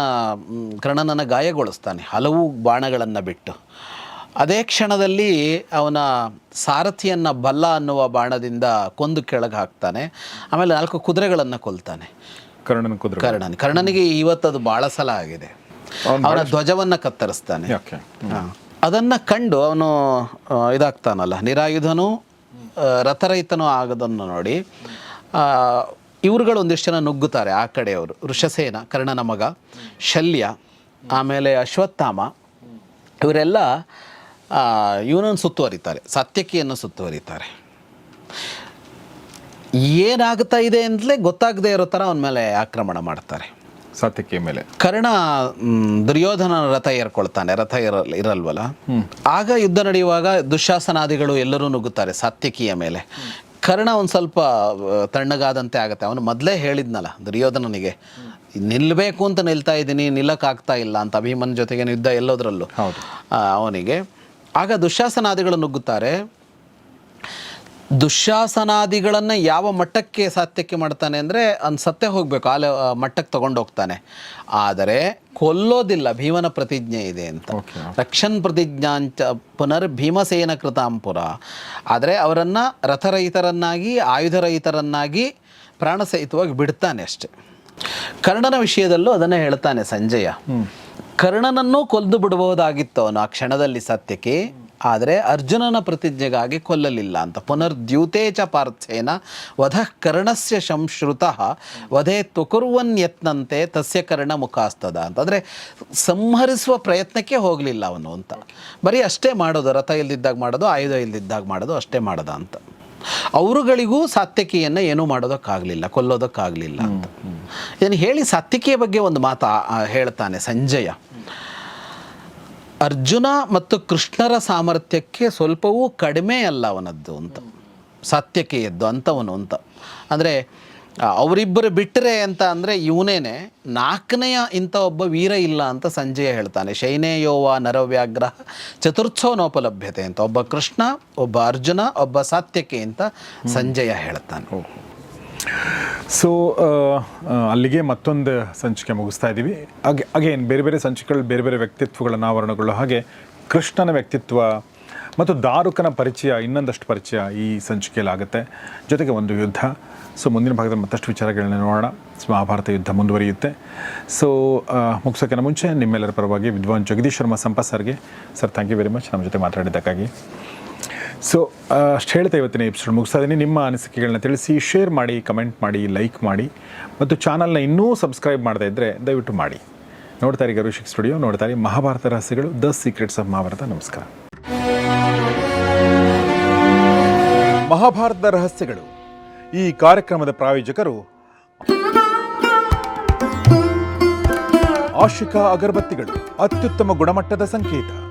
ಕರ್ಣನನ್ನ ಗಾಯಗೊಳಿಸ್ತಾನೆ ಹಲವು ಬಾಣಗಳನ್ನು ಬಿಟ್ಟು. ಅದೇ ಕ್ಷಣದಲ್ಲಿ ಅವನ ಸಾರಥಿಯನ್ನು ಬಲ್ಲ ಅನ್ನುವ ಬಾಣದಿಂದ ಕೊಂದು ಕೆಳಗೆ ಹಾಕ್ತಾನೆ. ಆಮೇಲೆ ನಾಲ್ಕು ಕುದುರೆಗಳನ್ನು ಕೊಲ್ತಾನೆ. ಕರ್ಣನ ಕುದುರೆ ಕರ್ಣನ್. ಕರ್ಣನಿಗೆ ಇವತ್ತದು ಭಾಳ ಸಲ ಆಗಿದೆ. ಅವನ ಧ್ವಜವನ್ನು ಕತ್ತರಿಸ್ತಾನೆ. ಅದನ್ನ ಕಂಡು ಅವನು ಇದಾಗ್ತಾನಲ್ಲ ನಿರಾಯುಧನು ರಥರಹಿತನೂ ಆಗದನ್ನು ನೋಡಿ ಇವ್ರುಗಳು ಒಂದಿಷ್ಟು ಜನ ನುಗ್ಗುತ್ತಾರೆ ಆ ಕಡೆಯವರು ಋಷಸೇನ ಕರ್ಣನ ಮಗ ಶಲ್ಯ ಆಮೇಲೆ ಅಶ್ವತ್ಥಾಮ ಇವರೆಲ್ಲ ಇವನನ್ನು ಸುತ್ತುವರಿತಾರೆ ಸತ್ಯಕಿಯನ್ನು ಸುತ್ತುವರಿತಾರೆ. ಏನಾಗ್ತಾ ಇದೆ ಅಂತಲೇ ಗೊತ್ತಾಗದೇ ಇರೋ ಥರ ಅವನ ಮೇಲೆ ಆಕ್ರಮಣ ಮಾಡ್ತಾರೆ. ಸತ್ಯಕ್ಕೆ ಮೇಲೆ. ಕರ್ಣ ದುರ್ಯೋಧನ ರಥ ಏರ್ಕೊಳ್ತಾನೆ. ರಥ ಇರ ಇರಲ್ವಲ್ಲ? ಆಗ ಯುದ್ಧ ನಡೆಯುವಾಗ ದುಶಾಸನಾದಿಗಳು ಎಲ್ಲರೂ ನುಗ್ಗುತ್ತಾರೆ ಸಾತ್ಯಕಿಯ ಮೇಲೆ. ಕರ್ಣ ಒಂದು ಸ್ವಲ್ಪ ತಣ್ಣಗಾದಂತೆ ಆಗುತ್ತೆ. ಅವನು ಮೊದಲೇ ಹೇಳಿದ್ನಲ್ಲ ದುರ್ಯೋಧನನಿಗೆ ನಿಲ್ಲಬೇಕು ಅಂತ ನಿಲ್ತಾ ಇದ್ದೀನಿ ನಿಲ್ಲಕ್ಕಾಗ್ತಾ ಇಲ್ಲ ಅಂತ ಅಭಿಮನ್ ಜೊತೆಗೆ ಯುದ್ಧ ಎಲ್ಲೋದ್ರಲ್ಲೂ. ಹೌದು. ಅವನಿಗೆ. ಆಗ ದುಶಾಸನಾದಿಗಳು ನುಗ್ಗುತ್ತಾರೆ. ದುಶ್ಯಾಸನಾದಿಗಳನ್ನು ಯಾವ ಮಟ್ಟಕ್ಕೆ ಸಾತ್ಯಕ್ಕೆ ಮಾಡ್ತಾನೆ ಅಂದರೆ ಅವ್ನು ಸತ್ಯ ಹೋಗಬೇಕು ಆ ಲೆ- ಆ ಮಟ್ಟಕ್ಕೆ ತಗೊಂಡು ಹೋಗ್ತಾನೆ. ಆದರೆ ಕೊಲ್ಲೋದಿಲ್ಲ ಭೀಮನ ಪ್ರತಿಜ್ಞೆ ಇದೆ ಅಂತ. ರಕ್ಷನ್ ಪ್ರತಿಜ್ಞಾಂಚ ಪುನರ್ ಭೀಮಸೇನ ಕೃತಾಂಪುರ. ಆದರೆ ಅವರನ್ನು ರಥರಹಿತರನ್ನಾಗಿ ಆಯುಧರಹಿತರನ್ನಾಗಿ ಪ್ರಾಣಸಹಿತವಾಗಿ ಬಿಡ್ತಾನೆ ಅಷ್ಟೆ. ಕರ್ಣನ ವಿಷಯದಲ್ಲೂ ಅದನ್ನು ಹೇಳ್ತಾನೆ ಸಂಜಯ. ಕರ್ಣನನ್ನು ಕೊಲ್ದು ಬಿಡಬಹುದಾಗಿತ್ತು ಅವನು ಆ ಕ್ಷಣದಲ್ಲಿ ಸತ್ಯಕ್ಕೆ. ಆದರೆ ಅರ್ಜುನನ ಪ್ರತಿಜ್ಞೆಗಾಗಿ ಕೊಲ್ಲಲಿಲ್ಲ ಅಂತ. ಪುನರ್ದ್ಯೂತೇಚ ಚ ಪಾರ್ಥೇನ ವಧ ಕರ್ಣಸ್ಯ ಸಂಶ್ರುತಃ ವಧೆ ತುಕುರುವನ್ ಯತ್ನಂತೆ ತಸ್ಯ ಕರ್ಣ ಮುಖಾಸ್ತದ ಅಂತ. ಅಂದರೆ ಸಂಹರಿಸುವ ಪ್ರಯತ್ನಕ್ಕೆ ಹೋಗಲಿಲ್ಲ ಅವನು ಅಂತ. ಬರೀ ಅಷ್ಟೇ ಮಾಡೋದು ರಥ ಇಲ್ದಿದ್ದಾಗ ಮಾಡೋದು ಆಯುಧ ಇಲ್ದಿದ್ದಾಗ ಮಾಡೋದು ಅಷ್ಟೇ ಮಾಡದ ಅಂತ. ಅವರುಗಳಿಗೂ ಸಾತ್ಯಕಿಯನ್ನು ಏನೂ ಮಾಡೋದಕ್ಕಾಗಲಿಲ್ಲ ಕೊಲ್ಲೋದಕ್ಕಾಗಲಿಲ್ಲ ಅಂತ. ಇದನ್ನು ಹೇಳಿ ಸಾತ್ಯಕಿಯ ಬಗ್ಗೆ ಒಂದು ಮಾತು ಹೇಳ್ತಾನೆ ಸಂಜಯ. ಅರ್ಜುನ ಮತ್ತು ಕೃಷ್ಣರ ಸಾಮರ್ಥ್ಯಕ್ಕೆ ಸ್ವಲ್ಪವೂ ಕಡಿಮೆ ಅಲ್ಲ ಅವನದ್ದು ಅಂತ. ಸಾತ್ಯಕೆಯದ್ದು ಅಂಥವನು ಅಂತ. ಅಂದರೆ ಅವರಿಬ್ಬರು ಬಿಟ್ಟರೆ ಅಂತ ಅಂದರೆ ಇವನೇನೆ ನಾಲ್ಕನೆಯ ಇಂಥ ಒಬ್ಬ ವೀರ ಇಲ್ಲ ಅಂತ ಸಂಜಯ ಹೇಳ್ತಾನೆ. ಶೈನೇಯೋವ ನರವ್ಯಾಗ್ರಹ ಚತುರ್ಥೋನೋಪಲಭ್ಯತೆ ಅಂತ. ಒಬ್ಬ ಕೃಷ್ಣ, ಒಬ್ಬ ಅರ್ಜುನ, ಒಬ್ಬ ಸಾತ್ಯಕೆ ಅಂತ ಸಂಜಯ ಹೇಳ್ತಾನೆ. ಸೊ ಅಲ್ಲಿಗೆ ಮತ್ತೊಂದು ಸಂಚಿಕೆ ಮುಗಿಸ್ತಾ ಇದ್ದೀವಿ. ಹಾಗೆ ಅಗೇನ್ ಬೇರೆ ಬೇರೆ ಸಂಚಿಕೆಗಳು, ಬೇರೆ ಬೇರೆ ವ್ಯಕ್ತಿತ್ವಗಳ ಅನಾವರಣಗಳು ಹಾಗೆ ಕೃಷ್ಣನ ವ್ಯಕ್ತಿತ್ವ ಮತ್ತು ದಾರುಕನ ಪರಿಚಯ, ಇನ್ನೊಂದಷ್ಟು ಪರಿಚಯ ಈ ಸಂಚಿಕೆಯಲ್ಲಿ ಆಗುತ್ತೆ. ಜೊತೆಗೆ ಒಂದು ಯುದ್ಧ. ಸೊ ಮುಂದಿನ ಭಾಗದಲ್ಲಿ ಮತ್ತಷ್ಟು ವಿಚಾರಗಳನ್ನ ನೋಡೋಣ. ಮಹಾಭಾರತ ಯುದ್ಧ ಮುಂದುವರಿಯುತ್ತೆ. ಸೊ ಮುಗಿಸೋಕ್ಕಿಂತ ಮುಂಚೆ ನಿಮ್ಮೆಲ್ಲರ ಪರವಾಗಿ ವಿದ್ವಾನ್ ಜಗದೀಶ್ ಶರ್ಮಾ ಸಂಪತ್ ಸರ್ಗೆ. Sir thank you very much ನಮ್ಮ ಜೊತೆ ಮಾತಾಡಿದ್ದಕ್ಕಾಗಿ. ಸೊ ಅಷ್ಟು ಹೇಳ್ತಾ ಇವತ್ತಿನ ಎಪಿಸೋಡ್ ಮುಗಿಸ್ತಾ ನಿಮ್ಮ ಅನಿಸಿಕೆಗಳನ್ನ ತಿಳಿಸಿ ಶೇರ್ ಮಾಡಿ ಕಮೆಂಟ್ ಮಾಡಿ ಲೈಕ್ ಮಾಡಿ. ಮತ್ತು ಚಾನಲ್ನ ಇನ್ನೂ ಸಬ್ಸ್ಕ್ರೈಬ್ ಮಾಡದೇ ಇದ್ದರೆ ದಯವಿಟ್ಟು ಮಾಡಿ. ನೋಡ್ತಾರೆ ಗರುಶಿಕ್ ಸ್ಟುಡಿಯೋ ನೋಡ್ತಾರೆ ಮಹಾಭಾರತ ರಹಸ್ಯಗಳು ದ ಸೀಕ್ರೆಟ್ಸ್ ಆಫ್ ಮಹಾಭಾರತ ನಮಸ್ಕಾರ. ಮಹಾಭಾರತದ ರಹಸ್ಯಗಳು. ಈ ಕಾರ್ಯಕ್ರಮದ ಪ್ರಾಯೋಜಕರು ಆಶಿಕಾ ಅಗರಬತ್ತಿಗಳು. ಅತ್ಯುತ್ತಮ ಗುಣಮಟ್ಟದ ಸಂಕೇತ.